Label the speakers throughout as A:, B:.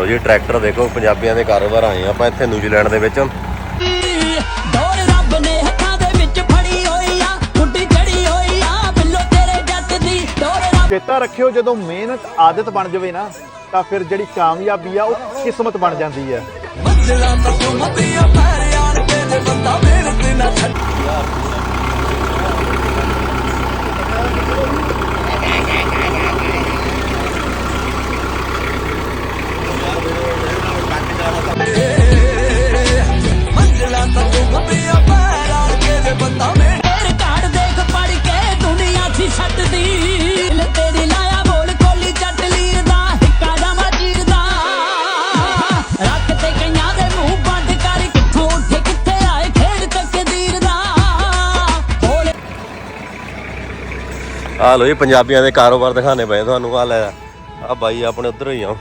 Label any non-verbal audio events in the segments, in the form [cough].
A: ਲਓ ਜੀ ਟਰੈਕਟਰ ਦੇਖੋ ਪੰਜਾਬੀਆਂ ਦੇ ਕਾਰੋਬਾਰ ਆਏ ਆਪਾਂ ਇੱਥੇ ਨਿਊਜ਼ੀਲੈਂਡ ਦੇ ਵਿੱਚ।
B: ਦੌੜ ਰੱਬ ਨੇ ਹੱਥਾਂ ਦੇ ਵਿੱਚ ਫੜੀ ਹੋਈ ਆ ਗੁੱਡੀ ਚੜੀ ਹੋਈ ਆ ਬਿੱਲੋ ਤੇਰੇ ਜੱਟ ਦੀ ਦੌੜ ਰੱਬ
C: ਚੇਤਾ ਰੱਖਿਓ ਜਦੋਂ ਮਿਹਨਤ ਆਦਤ ਬਣ ਜਾਵੇ ਨਾ ਤਾਂ ਫਿਰ ਜਿਹੜੀ ਕਾਮਯਾਬੀ ਆ ਉਹ ਕਿਸਮਤ ਬਣ ਜਾਂਦੀ ਹੈ
B: ਆਣ ਕੇ ਜੇ ਬੰਦਾ ਮਿਹਨਤ ਕਾੜ ਦੇਖ ਪੜ ਕੇ ਦੁਨੀਆ ਸੀ ਛੱਡਦੀ। ਦਿਲ ਤੇਰੀ ਲਾਇਆ ਬੋਲ ਕੋਲੀ ਚੱਟ ਲੀਰ ਦਾ ਹਿੱਕਾ ਜਾਮਾ ਚੀਰ ਦਾ ਰੱਖ ਤੇ ਕਈਆਂ ਦੇ ਮੂੰਹ ਬੰਦ ਕਰ ਕਿੱਥੋਂ ਉੱਠੇ ਕਿੱਥੇ ਆਏ ਖੇਡ ਤਕਦੀਰ ਦਾ ਬੋਲ
A: ਆ ਲੋ ਜੀ ਪੰਜਾਬੀਆਂ ਦੇ ਕਾਰੋਬਾਰ ਦਿਖਾਣੇ ਪਏ ਤੁਹਾਨੂੰ। ਆ ਲੈ ਆ ਬਾਈ ਆਪਣੇ ਉਧਰ ਹੀ ਆ।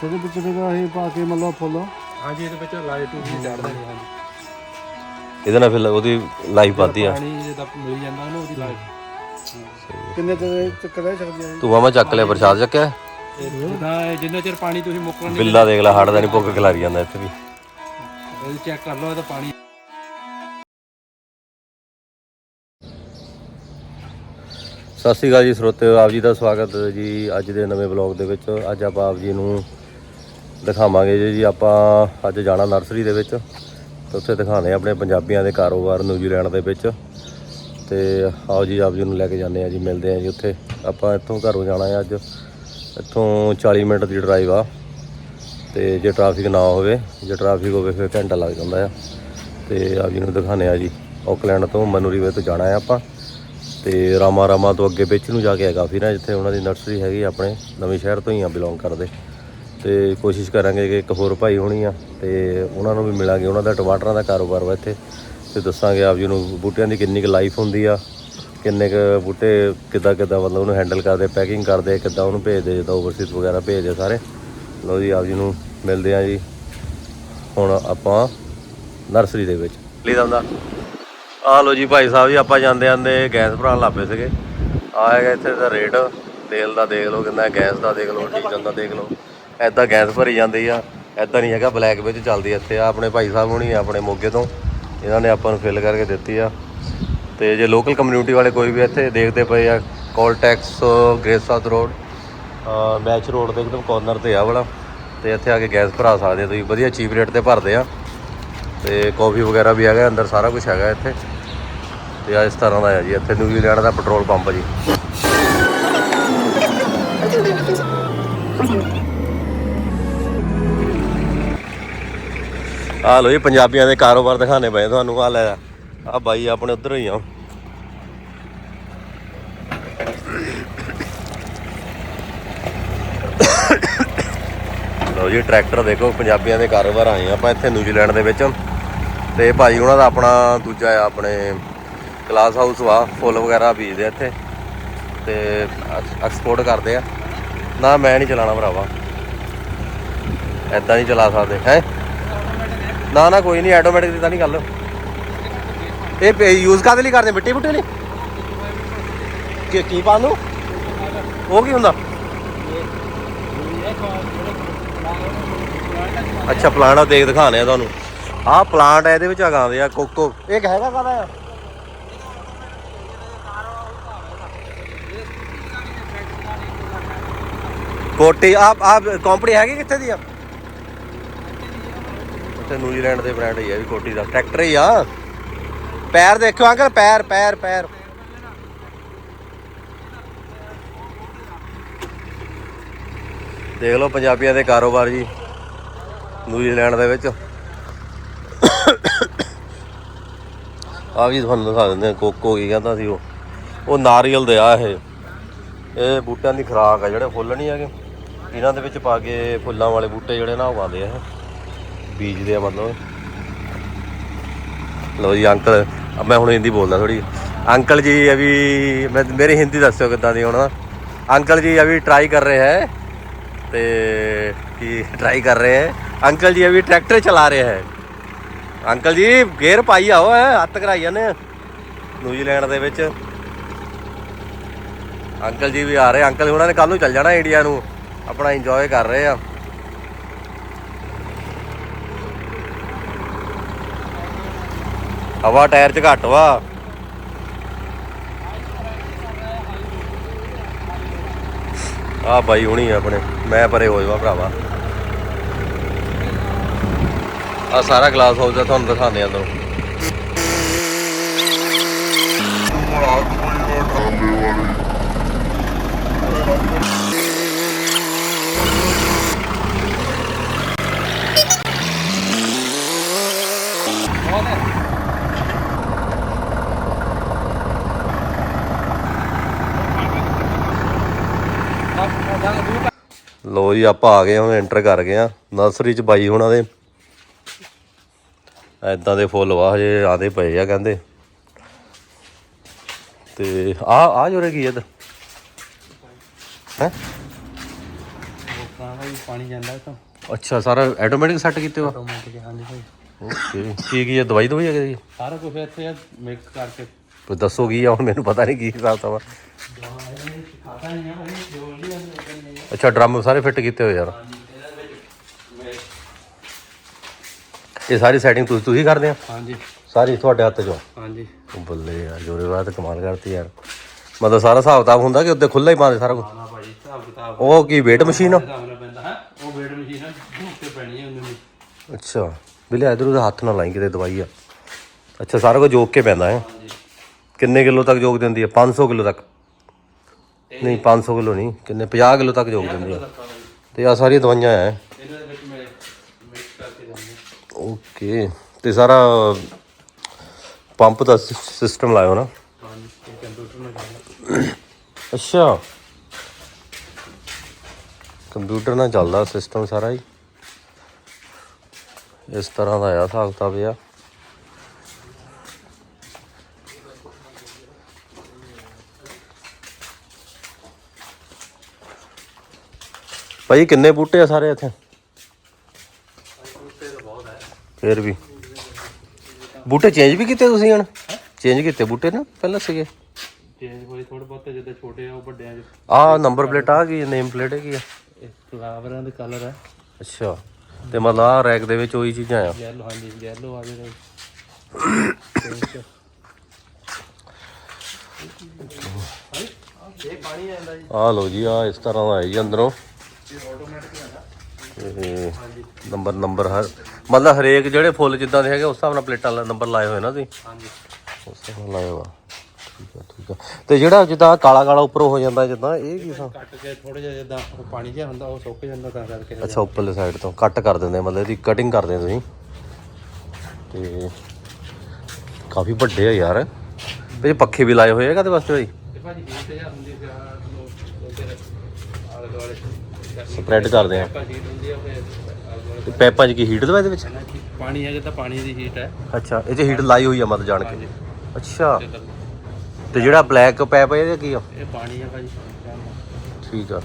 D: ਸਦੇ ਵਿੱਚ ਫਿਰ ਇਹ ਪਾ ਕੇ ਮਤਲਬ ਫੁੱਲ
E: ਹਾਂਜੀ ਇਹਦੇ ਵਿੱਚ ਲਾਈਟ ਵੀ ਚੜਦਾ ਨਹੀਂ ਹਾਂਜੀ
A: ਇਹਦੇ ਨਾਲ ਫਿਰ ਉਹਦੀ ਲਾਈਫ ਵੱਧਦੀ ਆ।
E: ਪਾਣੀ ਜਿਹਦਾ ਮਿਲ ਜਾਂਦਾ ਉਹਨੂੰ ਉਹਦੀ ਲਾਈਟ
D: ਕਿੰਨੇ ਤੇ ਚੱਕ ਰਹਿ ਸਕਦੀ ਹੈ
A: ਤੂੰ ਆਵਾਂ ਚੱਕ ਲਿਆ ਪ੍ਰਸ਼ਾਦ ਚੱਕਿਆ।
E: ਜਿੱਦਾਂ ਜਿੰਨਾ ਚਿਰ ਪਾਣੀ ਤੁਸੀਂ ਮੁੱਕਣ ਨਹੀਂ
A: ਬਿੱਲਾ ਦੇਖ ਲੈ ਹੜਦਾ ਨਹੀਂ ਭੁੱਖ ਖਿਲਾਰੀ ਜਾਂਦਾ ਇੱਥੇ ਵੀ।
E: ਇਹ ਚੈੱਕ ਕਰ ਲਓ ਇਹਦਾ ਪਾਣੀ।
A: ਸਤਿ ਸ਼੍ਰੀ ਅਕਾਲ ਜੀ ਸਰੋਤਿਓ ਆਪ ਜੀ ਦਾ ਸਵਾਗਤ ਹੈ ਜੀ ਅੱਜ ਦੇ ਨਵੇਂ ਬਲੌਗ ਦੇ ਵਿੱਚ। ਅੱਜ ਆਪਾਂ ਆਪ ਜੀ ਨੂੰ ਦਿਖਾਵਾਂਗੇ ਜੀ ਜੀ ਆਪਾਂ ਅੱਜ ਜਾਣਾ ਨਰਸਰੀ ਦੇ ਵਿੱਚ ਤੇ ਉੱਥੇ ਦਿਖਾਣੇ ਆਪਣੇ ਪੰਜਾਬੀਆਂ ਦੇ ਕਾਰੋਬਾਰ ਨਿਊਜ਼ੀਲੈਂਡ ਦੇ ਵਿੱਚ। ਤੇ ਆਓ ਜੀ, ਆਪ ਜੀ ਨੂੰ ਲੈ ਕੇ ਜਾਂਦੇ ਆ ਜੀ, ਮਿਲਦੇ ਆ ਜੀ ਉੱਥੇ। ਆਪਾਂ ਇੱਥੋਂ ਘਰੋਂ ਜਾਣਾ ਹੈ ਅੱਜ। ਇੱਥੋਂ 40 ਮਿੰਟ ਦੀ ਡਰਾਈਵ ਆ। ਤੇ ਜੇ ਟ੍ਰੈਫਿਕ ਨਾ ਹੋਵੇ, ਜੇ ਟ੍ਰੈਫਿਕ ਹੋਵੇ, ਫਿਰ ਘੰਟਾ ਲੱਗ ਜਾਂਦਾ ਆ। ਤੇ ਆਪ ਜੀ ਨੂੰ ਦਿਖਾਣੇ ਆ ਜੀ ਆਕਲੈਂਡ ਤੋਂ ਮਨੂਰੀਵੇ ਤੋਂ ਜਾਣਾ ਹੈ ਆਪਾਂ। ਤੇ ਰਾਮਾ ਰਾਮਾ ਤੋਂ ਅੱਗੇ ਵਿੱਚ ਨੂੰ ਜਾ ਕੇ ਹੈਗਾ ਫਿਰ ਨਾ ਜਿੱਥੇ ਉਹਨਾਂ ਦੀ ਨਰਸਰੀ ਹੈਗੀ ਆਪਣੇ, ਨਵੇਂ ਸ਼ਹਿਰ ਤੋਂ ਹੀ ਆ ਬਿਲੋਂਗ ਕਰਦੇ। ਤੇ ਕੋਸ਼ਿਸ਼ ਕਰਾਂਗੇ ਕਿ ਇੱਕ ਹੋਰ ਭਾਈ ਹੋਣੀ ਆ ਤੇ ਉਹਨਾਂ ਨੂੰ ਵੀ ਮਿਲਾਂਗੇ, ਉਹਨਾਂ ਦਾ ਟਮਾਟਰਾਂ ਦਾ ਕਾਰੋਬਾਰ ਵਾ ਇੱਥੇ। ਤੇ ਦੱਸਾਂਗੇ ਆਪ ਜੀ ਨੂੰ ਬੂਟਿਆਂ ਦੀ ਕਿੰਨੀ ਕੁ ਲਾਈਫ ਹੁੰਦੀ ਆ, ਕਿੰਨੇ ਕੁ ਬੂਟੇ ਕਿੱਦਾਂ ਕਿੱਦਾਂ ਮਤਲਬ ਉਹਨੂੰ ਹੈਂਡਲ ਕਰਦੇ ਪੈਕਿੰਗ ਕਰਦੇ, ਕਿੱਦਾਂ ਉਹਨੂੰ ਭੇਜਦੇ, ਜਿੱਦਾਂ ਓਵਰਸੀਜ਼ ਵਗੈਰਾ ਭੇਜਦੇ ਸਾਰੇ। ਲਓ ਜੀ, ਆਪ ਜੀ ਨੂੰ ਮਿਲਦੇ ਆ ਜੀ। ਹੁਣ ਆਪਾਂ ਨਰਸਰੀ ਦੇ ਵਿੱਚ। ਲਈ ਦਾ ਆ ਲੋ ਜੀ ਭਾਈ ਸਾਹਿਬ ਜੀ, ਆਪਾਂ ਜਾਂਦੇ ਜਾਂਦੇ ਗੈਸ ਭਰਾਉਣ ਲੱਪੇ ਸੀਗੇ। ਆ ਹੈਗਾ ਇੱਥੇ ਦਾ ਰੇਟ। ਤੇਲ ਦਾ ਦੇਖ ਲਓ ਕਿੰਨਾ ਗੈਸ ਦਾ ਦੇਖ ਲਓ ਡੀਜ਼ਲ ਦਾ ਦੇਖ ਲਓ। ਐਦਾਂ ਗੈਸ ਭਰੀ ਜਾਂਦੀ ਆ ਐਦਾਂ ਨਹੀਂ ਹੈਗਾ, ਬਲੈਕ ਵਿੱਚ ਚੱਲਦੀ ਇੱਥੇ। ਆ ਆਪਣੇ ਭਾਈ ਸਾਹਿਬ ਹੁਣੀ ਆ, ਆਪਣੇ ਮੋਗੇ ਤੋਂ। ਇਹਨਾਂ ਨੇ ਆਪਾਂ ਨੂੰ ਫਿਲ ਕਰਕੇ ਦਿੱਤੀ ਆ। ਤੇ ਜੇ ਲੋਕਲ ਕਮਿਊਨਿਟੀ ਵਾਲੇ ਕੋਈ ਵੀ ਇੱਥੇ, ਦੇਖਦੇ ਪਏ ਆ ਕੋਲ ਟੈਕਸ ਗ੍ਰੇਸ ਰੋਡ ਮੈਚ ਰੋਡ ਦੇ ਇੱਕਦਮ ਕੋਰਨਰ ਤੇ ਆ ਵਾਲਾ। ਤੇ ਇੱਥੇ ਆ ਕੇ ਗੈਸ ਭਰਾ ਸਕਦੇ ਤੁਸੀਂ। ਵਧੀਆ ਚੀਪ ਰੇਟ ਤੇ ਭਰਦੇ ਆ। ਤੇ ਕਾਫੀ ਵਗੈਰਾ ਵੀ ਹੈਗਾ, ਅੰਦਰ ਸਾਰਾ ਕੁਝ ਹੈਗਾ ਇੱਥੇ। ਤੇ ਆ ਇਸ ਤਰ੍ਹਾਂ ਦਾ ਹੈ ਜੀ, ਇੱਥੇ ਨਿਊਜ਼ੀਲੈਂਡ ਦਾ ਪੈਟਰੋਲ ਪੰਪ ਜੀ। ਆ ਲੋ ਜੀ, ਪੰਜਾਬੀਆਂ ਦੇ ਕਾਰੋਬਾਰ ਦਿਖਾਣੇ ਪਏ ਤੁਹਾਨੂੰ ਆ ਲੈ ਆ। ਬਾਈ ਆਪਣੇ ਉਧਰ ਹੀ ਆ। ਲਓ ਜੀ, ਟਰੈਕਟਰ ਦੇਖੋ, ਪੰਜਾਬੀਆਂ ਦੇ ਕਾਰੋਬਾਰ ਆਏ ਆ। ਆਪਾਂ ਇੱਥੇ ਨਿਊਜ਼ੀਲੈਂਡ ਦੇ ਵਿੱਚ। ਤੇ ਭਾਜੀ ਉਹਨਾਂ ਦਾ ਆਪਣਾ ਦੂਜਾ ਆ, ਆਪਣੇ ਕਲਾਸ ਹਾਊਸ ਵਾ, ਫੁੱਲ ਵਗੈਰਾ ਬੀਜਦੇ ਇੱਥੇ। ਤੇ ਐਕਸਪੋਰਟ ਕਰਦੇ ਆ। ਨਾ, ਮੈਂ ਨਹੀਂ ਚਲਾਣਾ ਭਰਾਵਾ। ਐਦਾਂ ਨਹੀਂ ਚਲਾ ਸਕਦੇ, ਹੈ? ਨਾ ਨਾ ਕੋਈ ਨਹੀਂ ਆਟੋਮੈਟਿਕ ਦੀ ਤਾਂ ਨਹੀਂ ਗੱਲ। ਇਹ ਯੂਜ਼ ਕਾਦੇ ਲਈ ਕਰਦੇ ਮਿੱਟੀ ਮੁੱਟੀ ਲਈ ਕੀ ਕੀ ਪਾਉਣ ਨੂੰ? ਉਹ ਕੀ ਹੁੰਦਾ? ਅੱਛਾ ਪਲਾਂਟ ਆ ਦੇਖ ਦਿਖਾਣੇ ਆ ਤੁਹਾਨੂੰ। ਆਹ ਪਲਾਂਟ ਆ ਇਹਦੇ ਵਿੱਚ ਲਗਾਉਂਦੇ ਆ ਕੋਕੋ। ਇਹ ਹੈਗਾ ਕਾਦਾ ਆ? ਕੋਟੀ ਆ ਆ ਕੰਪਨੀ ਹੈਗੀ ਕਿੱਥੇ ਦੀ ਆ? ਉੱਥੇ ਨਿਊਜ਼ੀਲੈਂਡ ਦੇ ਬ੍ਰਾਂਡ ਹੀ ਆ ਵੀ ਕੋਟੀ ਦਾ। ਟਰੈਕਟਰ ਹੀ ਆ। ਪੈਰ ਦੇਖੋ ਅੰਕਲ, ਪੈਰ ਪੈਰ ਪੈਰ। ਦੇਖ ਲਓ ਪੰਜਾਬੀਆਂ ਦੇ ਕਾਰੋਬਾਰ ਜੀ, ਨਿਊਜ਼ੀਲੈਂਡ ਦੇ ਵਿੱਚ। ਆ ਵੀ ਤੁਹਾਨੂੰ ਦਿਖਾ ਦਿੰਦੇ ਆ, ਕੋਕੋ ਕੀ ਕਹਿੰਦਾ ਸੀ ਉਹ। ਉਹ ਨਾਰੀਅਲ ਦੇ ਆ ਇਹ। ਇਹ ਬੂਟਿਆਂ ਦੀ ਖੁਰਾਕ ਆ, ਜਿਹੜੇ ਫੁੱਲ ਨਹੀਂ ਹੈਗੇ। ਇਹਨਾਂ ਦੇ ਵਿੱਚ ਪਾ ਕੇ ਫੁੱਲਾਂ ਵਾਲੇ ਬੂਟੇ ਜਿਹੜੇ ਨਾ ਉਗਾਉਂਦੇ ਆ ਇਹ। ਬੀਜਦੇ ਆ ਮਤਲਬ ਲਓ ਜੀ ਅੰਕਲ ਅਬ ਮੈਂ ਹੁਣ ਹਿੰਦੀ ਬੋਲਦਾ ਥੋੜੀ अंकल जी अभी मैं मेरी हिंदी दस्यो कितना दी होना अंकल जी अभी ट्राई कर रहे हैं ते कि ट्राई कर रहे हैं अंकल जी अभी ट्रैक्टर चला रहे हैं अंकल जी गेयर ਪਾਈ ਆਓ ਐ ਹੱਥ ਕਰਾਈ ਜਾਂਦੇ ਆ ਨਿਊਜ਼ੀਲੈਂਡ ਦੇ ਵਿੱਚ ਅੰਕਲ ਜੀ ਵੀ ਆ ਰਹੇ ਅੰਕਲ ਉਹਨਾਂ ਨੇ ਕੱਲ ਨੂੰ ਚੱਲ ਜਾਣਾ ਇੰਡੀਆ ਨੂੰ ਆਪਣਾ ਇੰਜੋਏ ਕਰ ਰਹੇ ਆ ਹਵਾ ਟਾਇਰ 'ਚ ਘੱਟ ਵਾ। ਆ ਬਾਈ ਹੁਣੀ ਆਪਣੇ। ਮੈਂ ਪਰੇ ਹੋ ਜਾਵਾ ਭਰਾਵਾ। ਆ ਸਾਰਾ ਗਲਾਸ ਹਾਊਸ ਦਾ ਤੁਹਾਨੂੰ ਦਿਖਾਉਂਦੇ ਆ ਅੰਦਰੋਂ। ਲੋ ਜੀ ਆਪਾਂ ਆ ਗਏ ਹੁਣ ਐਂਟਰ ਕਰ ਗਏ ਆ। ਨਰਸਰੀ ਚ ਬਾਈ ਹੁਣਾਂ ਦੇ। ਐਦਾਂ ਦੇ ਫੁੱਲ ਵਾ ਹਜੇ ਆਦੇ ਪਏ ਆ ਕਹਿੰਦੇ। ਤੇ ਆ ਆ ਜੋਰੇ ਕੀ ਇਧਰ? ਹੈ?
E: ਹਾਂ ਭਾਈ ਪਾਣੀ ਜਾਂਦਾ ਤਾਂ
A: ਅੱਛਾ ਸਾਰਾ ਆਟੋਮੈਟਿਕ ਸੈੱਟ ਕੀਤੇ ਵਾ?
E: ਆਟੋਮੈਟਿਕ ਹਾਂਜੀ ਭਾਈ।
A: ਓਕੇ ਕੀ ਕੀ ਹੈ ਦਵਾਈ ਦਵਾਈ ਹੈ ਕਿਹਦੀ?
E: ਸਾਰਾ ਕੁਝ ਇੱਥੇ ਮਿਕਸ ਕਰਕੇ।
A: ਦੱਸੋ ਕੀ ਆ ਹੁਣ ਮੈਨੂੰ ਪਤਾ ਨਹੀਂ ਕੀ ਹਿਸਾਬ ਵਾ
E: ਖਾਤਾ ਨਹੀਂ ਆ ਭਾਈ ਜੋ ਨਹੀਂ ਅੰਦਰ
A: ਅੱਛਾ ਡਰਮ ਸਾਰੇ ਫਿੱਟ ਕੀਤੇ ਹੋਏ ਯਾਰ। ਇਹ ਸਾਰੀ ਸੈਟਿੰਗ ਤੁਸੀਂ ਤੁਸੀਂ ਕਰਦੇ ਆ?
E: ਹਾਂਜੀ।
A: ਸਾਰੀ ਤੁਹਾਡੇ ਹੱਥ 'ਚ? ਆ
E: ਹਾਂਜੀ।
A: ਉਹ ਬੱਲੇ ਯਾਰ ਜੋਰੇ ਬਾਤ ਕਮਾਲ ਕਰਤੀ ਯਾਰ। ਮਤਲਬ ਸਾਰਾ ਹਿਸਾਬ ਕਿਤਾਬ ਹੁੰਦਾ ਕਿ ਉੱਤੇ ਖੁੱਲਾ ਹੀ ਪਾਉਂਦੇ ਸਾਰਾ ਕੁਝ
E: ਹਾਂ ਭਾਈ ਹਿਸਾਬ ਕਿਤਾਬ
A: ਉਹ ਕੀ ਵੇਟ ਮਸ਼ੀਨ ਆ?
E: ਹਿਸਾਬ ਨਾਲ ਪੈਂਦਾ ਹੈ? ਉਹ ਵੇਟ ਮਸ਼ੀਨ ਹੈ ਉੱਤੇ ਪੈਣੀ ਹੈ ਉਹਨੂੰ। ਵੀ।
A: ਅੱਛਾ ਬਿਲੇ ਇਧਰ ਉਹਦੇ ਹੱਥ ਨਾਲ ਲਾਈ ਕਿਤੇ ਦਵਾਈ ਆ। ਅੱਛਾ ਸਾਰਾ ਕੁਝ ਜੋਕ ਕੇ ਪੈਂਦਾ ਹੈ? ਕਿੰਨੇ ਕਿਲੋ ਤੱਕ ਜੋਕ ਦਿੰਦੀ ਹੈ 500 ਕਿਲੋ ਤੱਕ। ਨਹੀਂ 500 ਕਿਲੋ ਨਹੀਂ ਕਿੰਨੇ 50 ਕਿਲੋ ਤੱਕ ਜੋਕ ਦਿੰਦੀ ਹੈ ਤੇ ਆ ਸਾਰੀਆਂ ਦਵਾਈਆਂ ਹੈ
E: ਇਹਨਾਂ ਦੇ ਵਿੱਚ ਮੈਂ ਮਿਕਸ ਕਰਕੇ ਜਾਂਦੇ
A: ਓਕੇ ਤੇ ਸਾਰਾ ਪੰਪ ਦਾ ਸਿਸਟਮ ਲਾਇਓ ਨਾ। ਅੱਛਾ। ਕੰਪਿਊਟਰ ਨਾਲ ਚੱਲਦਾ ਸਿਸਟਮ ਸਾਰਾ ਹੀ। ਇਸ ਤਰ੍ਹਾਂ ਦਾ ਆ ਹਿਸਾਬ ਕਿਤਾਬ ਆ ਭਾਈ ਕਿੰਨੇ ਬੂਟੇ ਆ ਸਾਰੇ ਇੱਥੇ? ਫੇਰ ਵੀ। ਬੂਟੇ ਚੇਂਜ ਵੀ ਕੀਤੇ ਤੁਸੀਂ ਹਣ? ਚੇਂਜ ਕੀਤੇ ਬੂਟੇ ਨਾ ਪਹਿਲਾਂ ਸੀਗੇ?
E: ਚੇਂਜ ਹੋਏ ਥੋੜੇ ਬਹੁਤੇ ਜਿੱਦਾਂ ਛੋਟੇ ਆ ਉਹ ਵੱਡੇ ਆ
A: ਆ ਨੰਬਰ ਪਲੇਟ ਆ ਗਈ ਨੇਮ ਪਲੇਟ ਹੈਗੀ ਆ।
E: ਫਲਾਵਰਾਂ ਦੇ ਕਲਰ ਹੈ
A: ਅੱਛਾ ਤੇ ਮਤਲਬ ਆ ਰੈਕ ਦੇ ਵਿੱਚ ਉਹੀ ਚੀਜ਼ਾਂ ਆ।
E: ਯੈਲੋ ਹਾਂਜੀ ਯੈਲੋ ਆ ਜਿਹੜਾ।
A: ਲਓ ਜੀ ਆ ਇਸ ਤਰ੍ਹਾਂ ਦਾ ਹੈ ਜੀ ਅੰਦਰੋਂ। ਨੰਬਰ ਨੰਬਰ ਹਰ ਮਤਲਬ ਹਰੇਕ ਜਿਹੜੇ ਫੁੱਲ ਜਿੱਦਾਂ ਦੇ ਹੈਗੇ ਉਸ ਹਿਸਾਬ ਨਾਲ ਪਲੇਟਾਂ ਵਾਲਾ ਨੰਬਰ ਲਾਏ ਹੋਏ ਨਾ ਤੁਸੀਂ?
E: ਹਾਂਜੀ।
A: ਉਸ ਹਿਸਾਬ ਨਾਲ ਲਾਏ ਹੋਆ ਠੀਕ ਆ ਠੀਕ ਆ। ਤੇ ਜਿਹੜਾ ਜਿੱਦਾਂ ਕਾਲਾ ਕਾਲਾ ਉੱਪਰੋਂ ਹੋ ਜਾਂਦਾ ਜਿੱਦਾਂ ਇਹ ਕੀ ਹਿਸਾਬ?
E: ਕੱਟ ਕੇ ਥੋੜਾ ਜਿਹਾ ਜਿੱਦਾਂ ਉਹ ਪਾਣੀ ਜਿਹਾ ਹੁੰਦਾ ਉਹ ਸੁੱਕ ਜਾਂਦਾ ਤਾਂ ਕਰਕੇ
A: ਅੱਛਾ ਉੱਪਰਲੇ ਸਾਈਡ ਤੋਂ ਕੱਟ ਕਰ ਦਿੰਦੇ ਆ, ਮਤਲਬ ਇਹਦੀ ਕਟਿੰਗ ਕਰਦੇ ਆ ਤੁਸੀਂ। ਤੇ ਕਾਫੀ ਵੱਡੇ ਆ ਯਾਰ। ਤੇ ਪੱਖੇ ਵੀ ਲਾਏ ਹੋਏ ਆ ਕਾਦੇ ਵਾਸਤੇ ਭਾਈ
E: ਤੇ ਭਾਜੀ ਹੀਟ ਜਿਹਾ ਹੁੰਦੀ ਫਿਰ ਆਹ ਨੂੰ ਉਹਦੇ ਆਲੇ ਦੁਆਲੇ।
A: ਸਪਰੈਡ ਕਰਦੇ ਆ।
E: ਹੀਟ ਹੁੰਦੀ ਆ ਫਿਰ
A: ਤੇ ਪੈਪਾਂ 'ਚ ਕੀ ਹੀਟ ਦਵਾ ਇਹਦੇ ਵਿੱਚ?
E: ਪਾਣੀ ਹੈ ਜਿੱਦਾਂ ਪਾਣੀ ਦੀ ਹੀਟ ਹੈ।
A: ਅੱਛਾ ਇਹ 'ਚ ਹੀਟ ਲਾਈ ਹੋਈ ਆ ਮਤ ਜਾਣ ਕੇ। ਅੱਛਾ।
E: ਤੇ ਤਾਂ
A: ਤੇ ਜਿਹੜਾ ਬਲੈਕ ਪੈਪ ਹੈ ਇਹਦਾ ਕੀ ਆ?
E: ਇਹ ਪਾਣੀ ਹੈ ਭਾਜੀ
A: ਠੀਕ ਆ।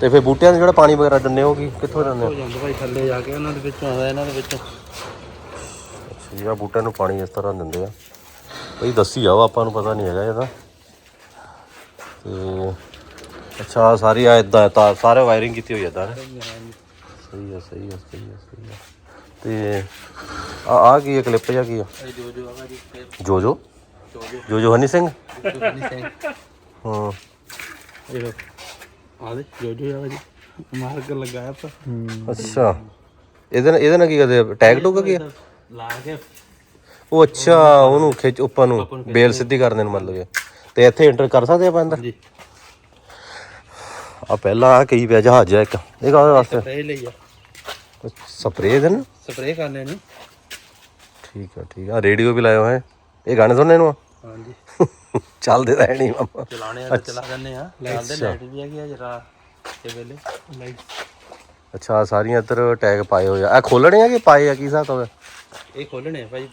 A: ਤੇ ਫਿਰ ਬੂਟਿਆਂ 'ਚ ਜਿਹੜਾ ਪਾਣੀ ਵਗੈਰਾ ਦਿੰਦੇ ਹੋ ਕੀ? ਕਿੱਥੋਂ ਦਿੰਦੇ
E: ਹੋ? ਜਾਂਦਾ ਭਾਈ ਥੱਲੇ ਜਾ ਕੇ ਉਹਨਾਂ ਦੇ ਵਿੱਚੋਂ ਆਉਂਦਾ ਇਹਨਾਂ ਦੇ ਵਿੱਚੋਂ।
A: ਜਿਹੜਾ ਬੂਟਿਆਂ ਨੂੰ ਪਾਣੀ ਇਸ ਤਰ੍ਹਾਂ ਦਿੰਦੇ ਆ। ਬਈ ਦੱਸੀ ਆ ਉਹ ਆਪਾਂ ਨੂੰ ਪਤਾ ਨਹੀਂ ਹੈਗਾ ਇਹਦਾ। ਤੇ ਅੱਛਾ ਆਹ ਸਾਰੀ ਆ ਇਦਾਂ ਤਾਂ ਸਾਰੇ ਵਾਇਰਿੰਗ ਕੀਤੀ ਹੋਈ ਇਦਾਂ ਸਹੀ ਆ ਸਹੀ ਆ ਸਹੀ ਆ ਸਹੀ ਆ। ਤੇ ਆ ਆ ਕੀ ਹੈ ਕਲਿੱਪ ਜਾਂ ਕੀ ਆ?
E: ਜੋ ਜੋ
A: ਜੋ ਜੋ?
E: ਜੋ ਜੋ।
A: ਜੋ ਜੋ ਹਨੀ ਸਿੰਘ?
E: ਜੋ
A: ਹਾਂ।
E: ਇਹ ਲੋ ਆ ਦੇ ਜੋ ਜੋ ਆ ਭਾਜੀ। ਮਾਰਕਰ ਲਗਾਇਆ ਪਰ
A: ਅੱਛਾ। ਇਹਦੇ ਨਾਲ ਇਹਦੇ ਨਾਲ ਕੀ ਕਰਦੇ ਟੈਗ ਟੂਗ ਕੀ ਆ?
E: ਲਾ ਕੇ।
A: ਉਹ ਅੱਛਾ ਉਹਨੂੰ ਖਿੱਚ ਉੱਪਰ ਨੂੰ ਬੇਲ ਸਿੱਧੀ ਕਰਨ ਨੂੰ ਮਤਲਬ ਇਹ। ਤੇ ਇੱਥੇ ਐਂਟਰ ਕਰ ਸਕਦੇ ਆਪਾਂ ਅੰਦਰ?
E: ਜੀ
A: ਆ ਪਹਿਲਾਂ ਆ ਕਈ ਪਿਆ ਜਹਾਜ਼ ਆ ਇੱਕ। ਇਹ ਕਾਹਦੇ ਵਾਸਤੇ?
E: ਸਪਰੇ ਲਈ ਆ।
A: ਸਪਰੇਅ ਦੇ ਨਾ
E: ਸਪਰੇ ਕਰਨੇ ਨੂੰ।
A: ਠੀਕ ਆ ਠੀਕ ਆ। ਰੇਡੀਓ ਵੀ ਲਾਇਆ ਹੋਇਆ ਇਹ ਗਾਣੇ ਸੁਣਨੇ ਨੂੰ?
E: ਹਾਂਜੀ। [laughs]
A: ਚੱਲਦੇ ਤਾਂ ਹੈ ਨਹੀਂ ਮਾਮਾ।
E: ਚਲਾਣੇ ਆ ਤਾਂ ਚਲਾ ਦਿੰਦੇ ਆ। ਚੱਲਦੇ ਲਾਈਟ ਵੀ ਹੈਗੀ ਆ ਜਰਾ ਤੇ ਵੇਲੇ। ਲਾਈਟ
A: ਅੱਛਾ ਸਾਰੀਆਂ ਇੱਧਰ ਟੈਗ ਪਾਏ ਹੋਏ ਆ। ਆ ਖੋਲਣੇ ਆ ਕਿ ਪਾਏ ਆ? ਕੀ ਹਿਸਾਬ ਹੋਇਆ
E: ਇਹ ਖੋਲਣੇ ਆ ਭਾਈ।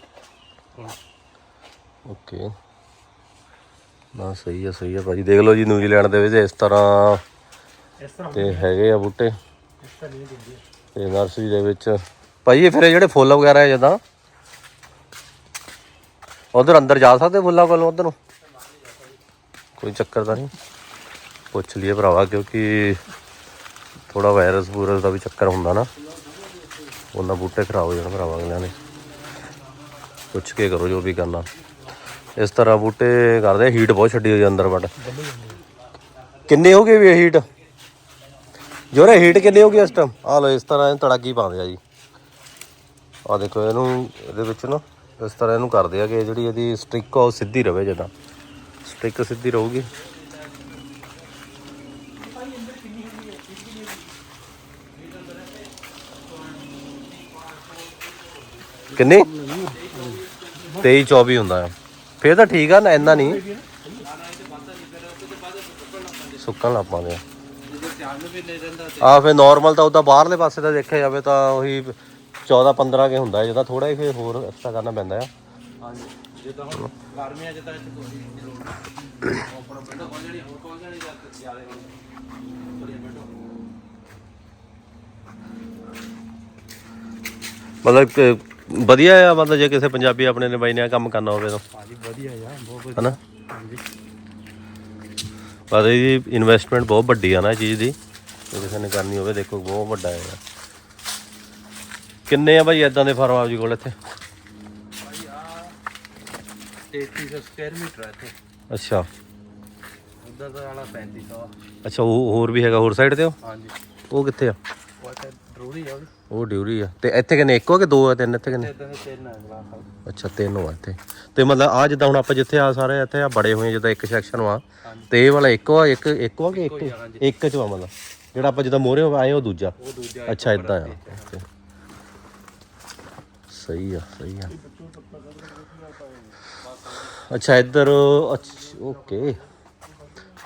A: ਓਕੇ ਨਾ ਸਹੀ ਆ ਸਹੀ ਆ ਭਾਜੀ ਦੇਖ ਲਓ ਜੀ ਨਿਊਜ਼ੀਲੈਂਡ ਦੇ ਵਿੱਚ ਇਸ ਤਰ੍ਹਾਂ ਤੇ ਹੈਗੇ ਆ ਬੂਟੇ। ਤੇ ਨਰਸਰੀ ਦੇ ਵਿੱਚ ਭਾਈ ਇਹ ਫਿਰ ਇਹ ਜਿਹੜੇ ਫੁੱਲ ਵਗੈਰਾ ਹੈ ਜਦਾਂ ਉਧਰ ਅੰਦਰ ਜਾ ਸਕਦੇ ਫੁੱਲਾਂ ਕੋਲੋਂ ਉਧਰ ਨੂੰ? ਕੋਈ ਚੱਕਰ ਤਾਂ ਨਹੀਂ। ਪੁੱਛ ਲਈਏ ਭਰਾਵਾ ਕਿਉਂਕਿ ਥੋੜਾ ਵਾਇਰਸ ਵੂਰਸ ਦਾ ਵੀ ਚੱਕਰ ਹੁੰਦਾ ਨਾ। ਉਹਨਾਂ ਬੂਟੇ ਖਰਾਬ ਹੋ ਜਾਣ ਭਰਾਵਾ ਅਗਲਿਆਂ ਨੇ ਪੁੱਛ ਕੇ ਕਰੋ ਜੋ ਵੀ ਕਰਨਾ। ਇਸ ਤਰ੍ਹਾਂ ਬੂਟੇ ਕਰਦੇ ਹੀਟ ਬਹੁਤ ਛੱਡੀ ਹੋਈ ਅੰਦਰ ਬਟ ਕਿੰਨੇ ਹੋ ਗਏ ਵੀ ਹੀਟ ਜੋਰੇ ਹੀਟ ਕਿੰਨੀ ਹੋ ਗਈ ਇਸ ਟਾਈਮ ਆ ਲੋ ਇਸ ਤਰ੍ਹਾਂ ਇਹਨੂੰ ਤੜਾਕੀ ਪਾਉਂਦੇ ਆ ਜੀ। ਆ ਦੇਖੋ, ਇਹਨੂੰ, ਇਹਦੇ ਵਿੱਚ ਨਾ, ਇਸ ਤਰ੍ਹਾਂ ਇਹਨੂੰ ਕਰਦੇ ਆ ਕਿ ਜਿਹੜੀ ਇਹਦੀ ਸਟ੍ਰਿਕ ਆ, ਉਹ ਸਿੱਧੀ ਰਵੇ ਜਦਾਂ। ਸਟ੍ਰਿਕ ਸਿੱਧੀ ਰਹੂਗੀ। ਕਿੰਨੀ? 23 24 ਹੁੰਦਾ ਆ ਫੇਰ ਤਾਂ ਠੀਕ ਆ, ਨਾ ਇੰਨਾ ਨਹੀਂ। ਸੁੱਕਣ ਲੱਗ ਪਾਉਂਦੇ ਆ। ਆ ਫਿਰ ਨਾਰਮਲ ਤਾਂ ਉਹਦਾ ਬਾਹਰਲੇ ਪਾਸੇ ਦਾ ਦੇਖਿਆ ਜਾਵੇ ਤਾਂ ਉਹੀ 14 15 ਕੇ ਹੁੰਦਾ ਜਿਹਦਾ ਥੋੜਾ ਹੀ ਫਿਰ ਹੋਰ ਐਕਸਟਰਾ ਕਰਨਾ ਪੈਂਦਾ ਆ।
E: ਜਿੱਦਾਂ ਹੁਣ ਗਰਮੀਆਂ ਚ ਤਾਂ ਇੱਥੇ ਕੋਈ ਨਹੀਂ ਲੋੜ ਉੱਪਰ ਵਿੰਡੋ ਖੋਲ ਜਣੀ ਹੋਰ ਖੋਲ ਜਣੀ ਜਾਂ ਜਿਆਦੇ ਬੜੀ ਵਿੰਡੋ
A: ਮਤਲਬ ਵਧੀਆ ਆ ਮਤਲਬ ਜੇ ਕਿਸੇ ਪੰਜਾਬੀ ਆਪਣੇ ਨੇ ਬਾਈ ਨੇ ਕੰਮ ਕਰਨਾ ਹੋਵੇ ਤਾਂ।
E: ਭਾਜੀ ਵਧੀਆ ਯਾਰ ਬਹੁਤ
A: ਹਨਾ?
E: ਹਾਂਜੀ।
A: ਪਰ ਇਹਦੀ ਇਨਵੈਸਟਮੈਂਟ ਬਹੁਤ ਵੱਡੀ ਆ ਨਾ ਇਹ ਚੀਜ਼ ਦੀ। ਜੇ ਕਿਸੇ ਨੇ ਕਰਨੀ ਹੋਵੇ ਦੇਖੋ ਬਹੁਤ ਵੱਡਾ ਹੈ ਕਿੰਨੇ ਆ ਬਾਈ ਇਦਾਂ ਦੇ ਫਾਰਮ ਆਪ ਜੀ ਕੋਲ ਇੱਥੇ?
E: 3300 ਸਕੁਅਰ ਮੀਟਰ ਹੈ ਇੱਥੇ।
A: ਅੱਛਾ।
E: ਉਧਰ ਦਾ ਵਾਲਾ 3500 ਆ।
A: ਅੱਛਾ ਉਹ ਹੋਰ ਵੀ ਹੈਗਾ ਹੋਰ ਸਾਈਡ ਤੇ ਉਹ?
E: ਹਾਂਜੀ।
A: ਉਹ ਕਿੱਥੇ ਆ?
E: ਉਹ ਤਾਂ ਜ਼ਰੂਰੀ ਆ ਉਹ
A: ਉਹ ਡਿਊਰੀ ਆ। ਤੇ ਇੱਥੇ ਕਿੰਨੇ ਇੱਕੋ ਕਿ ਦੋ ਆ ਤਿੰਨ ਇੱਥੇ ਕਿੰਨੇ?
E: ਦੇ ਤਿੰਨ ਆ
A: ਅੱਛਾ ਤਿੰਨ ਆ ਇੱਥੇ। ਤੇ ਮਤਲਬ ਆ ਜਿੱਦਾਂ ਹੁਣ ਆਪਾਂ ਜਿੱਥੇ ਆ ਸਾਰੇ ਇੱਥੇ ਆ ਬੜੇ ਹੋਏ ਜਿੱਦਾਂ ਇੱਕ ਸੈਕਸ਼ਨ ਵਾ ਤੇ ਇਹ ਵਾਲਾ ਇੱਕੋ ਆ ਇੱਕ ਇੱਕੋ ਆ ਕਿ ਇੱਕ ਇੱਕ? ਚ ਆ ਮਤਲਬ। ਜਿਹੜਾ ਆਪਾਂ ਜਿੱਦਾਂ ਮੋਰੇ ਆਏ ਉਹ ਦੂਜਾ।
E: ਉਹ ਦੂਜਾ
A: ਅੱਛਾ ਇਦਾਂ ਆ। Okay. ਸਹੀ ਆ ਸਹੀ ਆ। ਅੱਛਾ ਇੱਧਰ ਓਕੇ।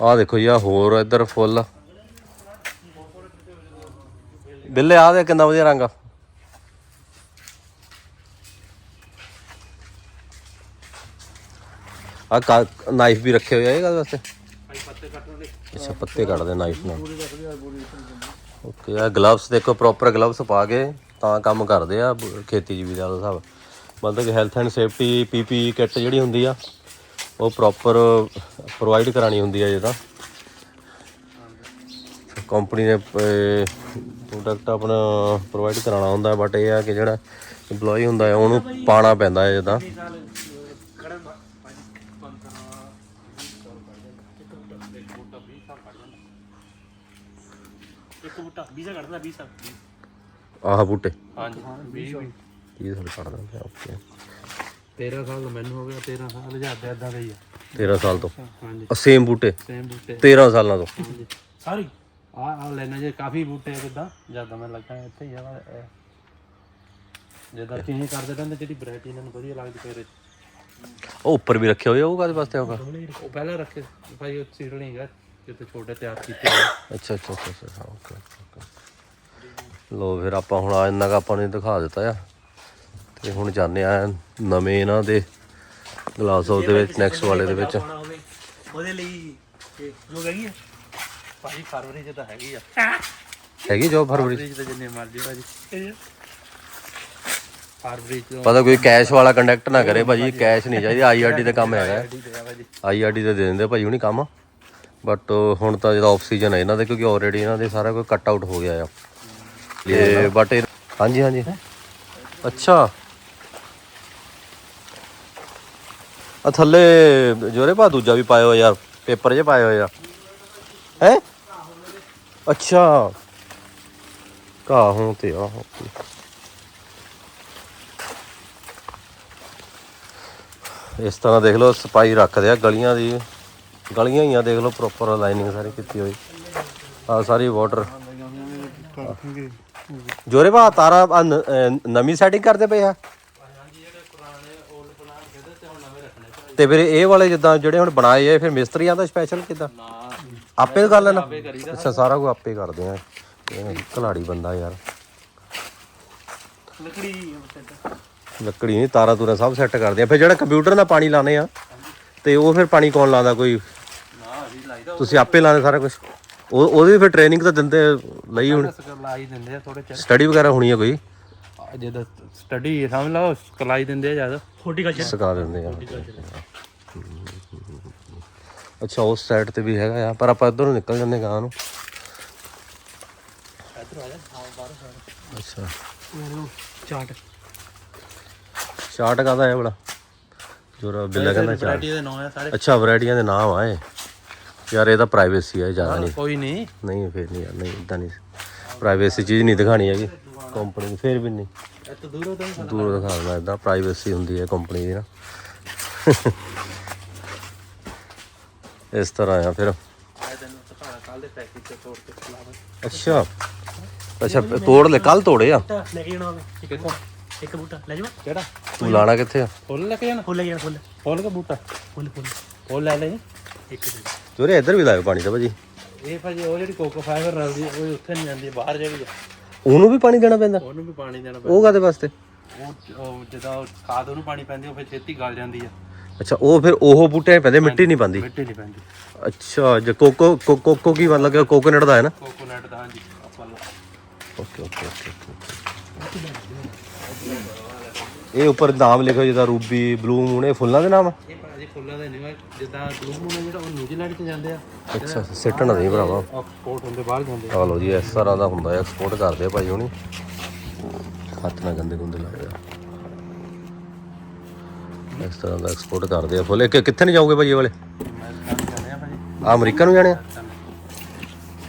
A: ਆ ਦੇਖੋ ਜੀ ਆ ਹੋਰ ਇੱਧਰ ਫੁੱਲ। ਬਿੱਲੇ ਆ ਦੇ ਕਿੰਨਾ ਵਧੀਆ ਰੰਗ ਆ। ਆ ਨਾਈਫ ਵੀ ਰੱਖੇ ਹੋਏ ਆ ਇਹ ਵਾਸਤੇ? ਅੱਛਾ, ਪੱਤੇ ਕੱਢਦੇ ਨਾਈਫ ਨਾਲ। ਓਕੇ ਆ ਗਲਵਸ ਦੇਖੋ ਪ੍ਰੋਪਰ ਗਲਵਸ ਪਾ ਕੇ ਤਾਂ ਕੰਮ ਕਰਦੇ ਆ ਖੇਤੀ ਜੀਵੀ ਦਾ ਹਿਸਾਬ। ਮਤਲਬ ਕਿ health and safety PP kit ਜਿਹੜੀ ਹੁੰਦੀ ਆ, ਉਹ ਪ੍ਰੋਪਰ ਪ੍ਰੋਵਾਈਡ ਕਰਾਣੀ ਹੁੰਦੀ ਆ ਜਿਹਦਾ ਕੰਪਨੀ ਨੇ ਪ੍ਰੋਡਕਟ ਆਪਣਾ ਪ੍ਰੋਵਾਈਡ ਕਰਾਉਣਾ ਹੁੰਦਾ ਬਟ ਇਹ ਆ ਕਿ ਜਿਹੜਾ EMPLOYE ਹੁੰਦਾ ਹੈ ਉਹਨੂੰ ਪਾਣਾ ਪੈਂਦਾ ਹੈ ਜਿੱਦਾਂ।
E: ਇੱਕ ਬੂਟਾ 20 ਕੱਢਦਾ 20
A: ਆਹ ਬੂਟੇ।
E: ਹਾਂਜੀ 20 ਵੀ
A: ਕੀ ਸਰ ਕੱਢ ਦਿੰਦੇ ਓਕੇ।
E: 13 ਸਾਲ ਮੈਨੂੰ ਹੋ ਗਿਆ 13 ਸਾਲ ਜਾਂਦੇ ਇਦਾਂ ਦੇ ਹੀ ਆ।
A: 13 ਸਾਲ ਤੋਂ।
E: ਹਾਂਜੀ।
A: ਸੇਮ ਬੂਟੇ।
E: ਸੇਮ ਬੂਟੇ।
A: 13 ਸਾਲਾਂ ਤੋਂ।
E: ਹਾਂਜੀ। ਸਾਰੀ? ਆ ਆ ਲੈਣਾ ਜੇ ਕਾਫੀ ਬੂਟੇ ਕਿਦਾਂ ਜ਼ਿਆਦਾ ਮੈਂ ਲੱਗਾ ਇੱਥੇ ਹੀ ਆ ਵਾ, ਚੇਂਜ ਕਰਦੇ ਰਹਿੰਦੇ ਜਿਹੜੀ ਵੈਰਾਈਟੀ ਇਹਨਾਂ ਨੂੰ ਵਧੀਆ ਲੱਗਦੀ ਫਿਰ
A: ਉਹ ਉੱਪਰ ਵੀ ਰੱਖੇ ਹੋਏ ਆ ਉਹ ਕਾਹਦੇ ਵਾਸਤੇ ਹੋਗਾ
E: ਉਹ ਪਹਿਲਾਂ ਰੱਖੇ। ਭਾਈ ਉਹ ਸੀਡਲਿੰਗ ਹੈ ਜਿੱਤੇ ਛੋਟੇ ਤਿਆਰ ਕੀਤੇ ਹੋਏ।
A: ਅੱਛਾ ਅੱਛਾ ਅੱਛਾ ਅੱਛਾ ਓਕੇ ਓਕੇ ਲੋ ਫਿਰ ਆਪਾਂ ਹੁਣ ਆ ਇੰਨਾ ਕੁ ਆਪਾਂ ਨੇ ਦਿਖਾ ਦਿੱਤਾ ਆ। ਤੇ ਹੁਣ ਜਾਂਦੇ ਆ ਨਵੇਂ ਇਹਨਾਂ ਦੇ ਗਲਾਸ ਹਾਊਸ ਦੇ ਵਿੱਚ ਨੈਕਸਟ ਵਾਲੇ ਦੇ ਵਿੱਚ।
E: ਉਹਦੇ ਲਈ ਜੋ ਹੈਗੀ ਭਾਜੀ ਫਰਵਰੀ ਚ ਤਾਂ ਹੈਗੀ ਆ।
A: ਹੈਗੀ ਜੋ ਫਰਵਰੀ
E: ਫਰਵਰੀ ਚ ਤਾਂ ਜਿੰਨੇ ਮਰਜ਼ੀ ਭਾਜੀ। ਫਰਵਰੀ ਚ
A: ਪਤਾ ਕੋਈ ਕੈਸ਼ ਵਾਲਾ ਕੰਡਕਟ ਨਾ ਕਰੇ ਭਾਜੀ ਕੈਸ਼ ਨਹੀਂ ਚਾਹੀਦੀ ਆਈਆਰਡੀ ਦਾ ਕੰਮ ਹੈਗਾ।
E: ਡੀ ਤੇ ਆ ਭਾਜੀ।
A: ਆਈਆਰਡੀ ਤੇ ਦੇ ਦਿੰਦੇ ਭਾਜੀ ਹੁਣੀ ਕੰਮ। ਬਟ ਹੁਣ ਤਾਂ ਜਿਹਦਾ ਆਫ ਸੀਜ਼ਨ ਹੈ ਇਹਨਾਂ ਦੇ ਕਿਉਂਕਿ ਆਲਰੇਡੀ ਇਹਨਾਂ ਦੇ ਸਾਰਾ ਕੋਈ ਕੱਟ ਆਊਟ ਹੋ ਗਿਆ ਆ। ਇਹ ਬਟ ਹਾਂਜੀ ਹਾਂਜੀ। ਅੱਛਾ। ਆ ਥੱਲੇ ਜੋਰੇ ਪਾ ਦੂਜਾ ਵੀ ਪਾਇਆ ਹੋਇਆ ਯਾਰ ਪੇਪਰ ਜੇ ਪਾਏ ਹੋਏ ਆ ਹੈ? ਅੱਛਾ। ਕਾ ਹੋਂ ਤੇ ਆ। ਇਸ ਤਰ੍ਹਾਂ ਦੇਖ ਲਓ ਸਫ਼ਾਈ ਰੱਖਦੇ ਆ ਗਲੀਆਂ ਦੀ। ਗਲੀਆਂ ਹੀ ਆ, ਦੇਖ ਲਓ ਪ੍ਰੋਪਰ ਲਾਈਨਿੰਗ ਸਾਰੀ ਕੀਤੀ ਹੋਈ। ਆ ਸਾਰੀ ਵਾਟਰ ਜੋਰੇ ਬਾ ਤਾਰਾ ਨਵੀਂ ਸੈਟਿੰਗ ਕਰਦੇ ਪਏ ਆ? ਤੇ ਫਿਰ ਇਹ ਵਾਲੇ ਜਿੱਦਾਂ ਜਿਹੜੇ ਹੁਣ ਬਣਾਏ ਆ ਫਿਰ ਮਿਸਤਰੀਆਂ ਦਾ ਸਪੈਸ਼ਲ ਕਿਦਾਂ? ਆਪੇ ਕਰ ਲੈਣਾ। ਅੱਛਾ ਸਾਰਾ ਕੁਝ ਆਪੇ ਕਰਦੇ ਆ। ਇਹ ਕਲਾੜੀ ਬੰਦਾ ਯਾਰ।
E: ਲੱਕੜੀ
A: ਲੱਕੜੀ ਨਹੀਂ ਤਾਰਾ ਤੂਰਾ ਸਭ ਸੈੱਟ ਕਰਦੇ ਆ। ਫਿਰ ਜਿਹੜਾ ਕੰਪਿਊਟਰ ਨਾਲ ਪਾਣੀ ਲਾਣੇ ਆ ਤੇ ਉਹ ਫਿਰ ਪਾਣੀ ਕੌਣ ਲਾਉਂਦਾ ਕੋਈ?
E: ਨਾ ਅਸੀਂ ਲਾਈਦਾ
A: ਤੁਸੀਂ ਆਪੇ ਲਾਉਂਦੇ ਸਾਰਾ ਕੁਝ। ਉਹ ਉਹਦੀ ਫਿਰ ਟ੍ਰੇਨਿੰਗ ਤਾਂ ਦਿੰਦੇ ਲਈ ਹੁਣ।
E: ਸਕਰ ਲਾਈ ਦਿੰਦੇ ਆ ਥੋੜੇ ਚਿਰ।
A: ਸਟੱਡੀ ਵਗੈਰਾ ਹੋਣੀ ਹੈ ਕੋਈ?
E: ਜਿਹਦਾ ਸਟੱਡੀ ਸਮਝ ਲਓ ਕਲਾਈ ਦਿੰਦੇ ਆ ਜ਼ਿਆਦਾ।
A: ਸਿਖਾ ਦਿੰਦੇ ਆ। ਅੱਛਾ ਉਸ ਸਾਈਡ ਤੇ ਵੀ ਹੈਗਾ ਆ ਪਰ ਆਪਾਂ ਇੱਧਰ ਨੂੰ। ਨਿਕਲ ਜੰਨੇ ਗਾਂ ਨੂੰ ਅੱਛਾ।
E: ਚਾਟ।
A: ਚਾਰਟ ਕਾਦਾ ਹੈ ਬੜਾ? ਜੋਰਾ ਬਿੱਲਾ ਕਹਿੰਦਾ
E: ਵੈਰਾਈਟੀ ਦੇ ਨਾਂ ਆ ਸਾਰੇ।
A: ਅੱਛਾ ਵੈਰਾਈਟੀਆਂ ਦੇ ਨਾਮ ਆ ਇਹ। ਯਾਰ ਇਹ ਤਾਂ ਪ੍ਰਾਈਵੇਸੀ ਹੈ ਜ਼ਿਆਦਾ ਨਹੀਂ।
E: ਕੋਈ ਨਹੀਂ।
A: ਨਹੀਂ ਫੇਰ ਨਹੀਂ ਯਾਰ ਨਹੀਂ ਇਦਾਂ ਨਹੀਂ। ਪ੍ਰਾਈਵੇਸੀ ਚੀਜ਼ ਨਹੀਂ ਦਿਖਾਣੀ ਹੈਗੀ। ਕੰਪਨੀ ਦੀ ਫੇਰ ਵੀ ਨਹੀਂ।
E: ਦੂਰੋਂ ਤੋਂ ਹੀ
A: ਦੂਰ ਦਿਖਾਉਣਾ ਇਦਾਂ ਪ੍ਰਾਈਵੇਸੀ ਹੁੰਦੀ ਹੈ ਕੰਪਨੀ ਦੀ ਨਾ। ਇਸ ਤਰ੍ਹਾਂ ਆ ਫਿਰ।
E: ਦਿਨ ਦੇ
A: ਅੱਛਾ। ਅੱਛਾ ਤੋੜ ਲੈ ਕੱਲ ਤੋੜੇ ਆ।
F: ਲੈ ਕੇ ਜਾਣਾ ਹੋਵੇ ਇੱਕ ਇੱਕ ਬੂਟਾ ਲੈ ਜਾਵਾਂ
E: ਕਿਹੜਾ?
A: ਤੂੰ ਲਾਣਾ ਕਿੱਥੇ ਆ?
E: ਫੁੱਲ ਲੈ ਕੇ ਜਾਣਾ?
F: ਫੁੱਲ ਲੈ ਜਾਣਾ ਫੁੱਲ।
E: ਫੁੱਲ ਦਾ ਬੂਟਾ?
F: ਫੁੱਲ ਫੁੱਲ।
E: ਫੁੱਲ ਲੈ ਲੈ
F: ਇੱਕ ਦੇ
A: ਜੋਰੇ ਇੱਧਰ ਵੀ ਲਾਇਓ ਪਾਣੀ ਤਾਂ ਭਾਜੀ।
E: ਇਹ ਭਾਜੀ ਉਹ ਜਿਹੜੀ ਕੋਕੋ ਫਾਈਬਰ ਰਲਦੀ ਉਹ ਉੱਥੇ ਨਹੀਂ ਜਾਂਦੀ ਬਾਹਰ ਜਿਹੜੀ ਆ।
A: ਉਹਨੂੰ ਵੀ ਪਾਣੀ ਦੇਣਾ ਪੈਂਦਾ?
E: ਉਹਨੂੰ ਵੀ ਪਾਣੀ ਦੇਣਾ ਪੈਂਦਾ।
A: ਉਹ ਕਾਦੇ ਵਾਸਤੇ?
E: ਉਹ ਉਹ ਜਦੋਂ ਉਹ ਖਾਦ ਉਹਨੂੰ ਪਾਣੀ ਪੈਂਦੀ ਉਹ ਫਿਰ ਛੇਤੀ ਗਲ ਜਾਂਦੀ ਆ।
A: ਅੱਛਾ ਉਹ ਫਿਰ ਉਹ ਬੂਟੇ ਪੈਂਦੇ ਮਿੱਟੀ ਨਹੀਂ ਪਾਉਂਦੀ
E: ਮਿੱਟੀ ਨਹੀਂ ਪੈਂਦੀ।
A: ਅੱਛਾ ਜੇ ਕੋਕੋ ਕੋਕੋ ਕੀ ਮਤਲਬ ਕਿ ਕੋਕੋਨਟ ਦਾ ਹੈ ਨਾ?
E: ਕੋਕੋਨਟ ਦਾ ਹਾਂਜੀ ਆਪਾਂ
A: ਓਕੇ ਓਕੇ ਓਕੇ ਇਹ ਉੱਪਰ ਨਾਮ ਲਿਖੋ ਜਿਹਦਾ ਰੂਬੀ ਬਲੂ ਮੂਨ ਇਹ ਫੁੱਲਾਂ ਦੇ ਨਾਮ ਆ?
E: ਇਹ ਭਾਜੀ ਫੁੱਲਾਂ ਦੇ ਨਹੀਂ ਜਿੱਦਾਂ ਬਲੂ ਮੂਨ ਜਿਹੜਾ ਉਹ ਨਿਊਜ਼ੀਲੈਂਡ 'ਚ ਜਾਂਦੇ ਆ।
A: ਅੱਛਾ ਸਿੱਟਣ ਨਹੀਂ ਭਰਾਵਾ।
E: ਐਕਸਪੋਰਟ ਹੁੰਦੇ ਬਾਹਰ ਜਾਂਦੇ।
A: ਆ ਲਓ ਜੀ ਇਸ ਤਰ੍ਹਾਂ ਦਾ ਹੁੰਦਾ ਐਕਸਪੋਰਟ ਕਰਦੇ ਭਾਈ ਹੁਣੀ। ਹੱਥ ਨਾਲ ਗੰਦੇ ਗੁੰਦੇ ਲਾਏ ਆ। ਇਸ ਤਰ੍ਹਾਂ ਦਾ ਐਕਸਪੋਰਟ ਕਰਦੇ ਆ ਫੁੱਲ ਕਿੱਥੇ ਨਹੀਂ ਜਾਓਗੇ ਭਾਈ ਇਹ ਵਾਲੇ?
E: ਆ ਭਾਜੀ
A: ਅਮਰੀਕਾ ਨੂੰ ਜਾਣੇ ਆ?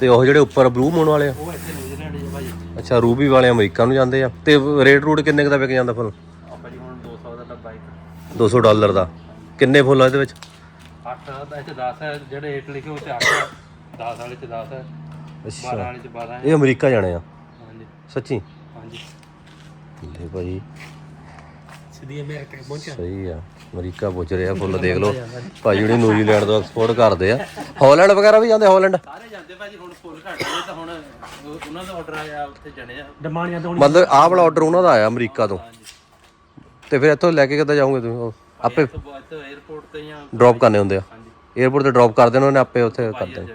A: ਤੇ ਉਹ ਜਿਹੜੇ ਉੱਪਰ ਬਲੂ ਮੂਨ ਵਾਲੇ ਆ?
E: ਉਹ ਇੱਥੇ ਨਿਊਜ਼ੀਲੈਂਡ 'ਚ ਭਾਜੀ
A: ਅੱਛਾ ਰੂਬੀ ਵਾਲੇ ਅਮਰੀਕਾ ਨੂੰ ਜਾਂਦੇ ਆ। ਤੇ ਰੇਟ ਰੂਟ ਕਿੰਨੇ ਕੁ ਦਾ ਵਿਕ ਜਾਂਦਾ ਫੁੱਲ
E: ਆ ਭਾਜੀ ਹੁਣ 200 ਦਾ ਡੱਬਾ ਇੱਕ
A: 200 ਡਾਲਰ ਦਾ। ਕਿੰਨੇ ਫੁੱਲ ਆ ਇਹਦੇ ਵਿੱਚ?
E: 8 ਦਾ ਇੱਥੇ 10 ਹੈ ਜਿਹੜੇ 8 ਲਿਖੇ ਉਹ 'ਚ 8 ਹੈ 10 ਵਾਲੇ 'ਚ 10 ਹੈ 12
A: ਅੱਛਾ
E: ਵਾਲੇ 'ਚ 12 ਹੈ
A: ਇਹ ਅਮਰੀਕਾ ਜਾਣੇ ਆ?
E: ਹਾਂਜੀ।
A: ਸੱਚੀ?
E: ਹਾਂਜੀ।
A: ਲੈ ਭਾਈ।
F: ਸਿੱਧੀ ਅਮਰੀਕਾ ਪਹੁੰਚਿਆ।
A: ਸਹੀ ਆ ਅਮਰੀਕਾ ਪੁੱਛ ਰਿਹਾ ਫੁੱਲ ਦੇਖ ਲਓ। ਭਾਜੀ ਉਹਨੇ ਨਿਊਜ਼ੀਲੈਂਡ ਤੋਂ ਐਕਸਪੋਰਟ ਕਰਦੇ ਆ। ਹਾਲੈਂਡ ਵਗੈਰਾ ਵੀ ਜਾਂਦੇ ਹਾਲੈਂਡ
E: ਸਾਰੇ ਜਾਂਦੇ ਭਾਜੀ ਹੁਣ ਫੁੱਲ ਘੱਟ ਤਾਂ ਹੁਣ ਉਹਨਾਂ ਦਾ ਆਰਡਰ ਆਇਆ ਉੱਥੇ ਜਣੇ ਆ
F: ਡਮਾਨੀਆਂ ਤੋਂ
A: ਮਤਲਬ ਆਹ ਵਾਲਾ ਆਰਡਰ ਉਹਨਾਂ ਦਾ ਆਇਆ ਅਮਰੀਕਾ ਤੋਂ। ਤੇ ਫਿਰ ਇੱਥੋਂ ਲੈ ਕੇ ਕਿੱਦਾਂ ਜਾਓਗੇ ਤੁਸੀਂ? ਆਪੇ
E: ਏਅਰਪੋਰਟ ਤੇ ਜਾਂ
A: ਡ੍ਰੌਪ ਕਰਨੇ ਹੁੰਦੇ ਆ। ਏਅਰਪੋਰਟ ਤੇ ਡ੍ਰੌਪ ਕਰਦੇ ਉਹਨਾਂ ਨੇ ਆਪੇ ਉੱਥੇ ਕਰਦੇ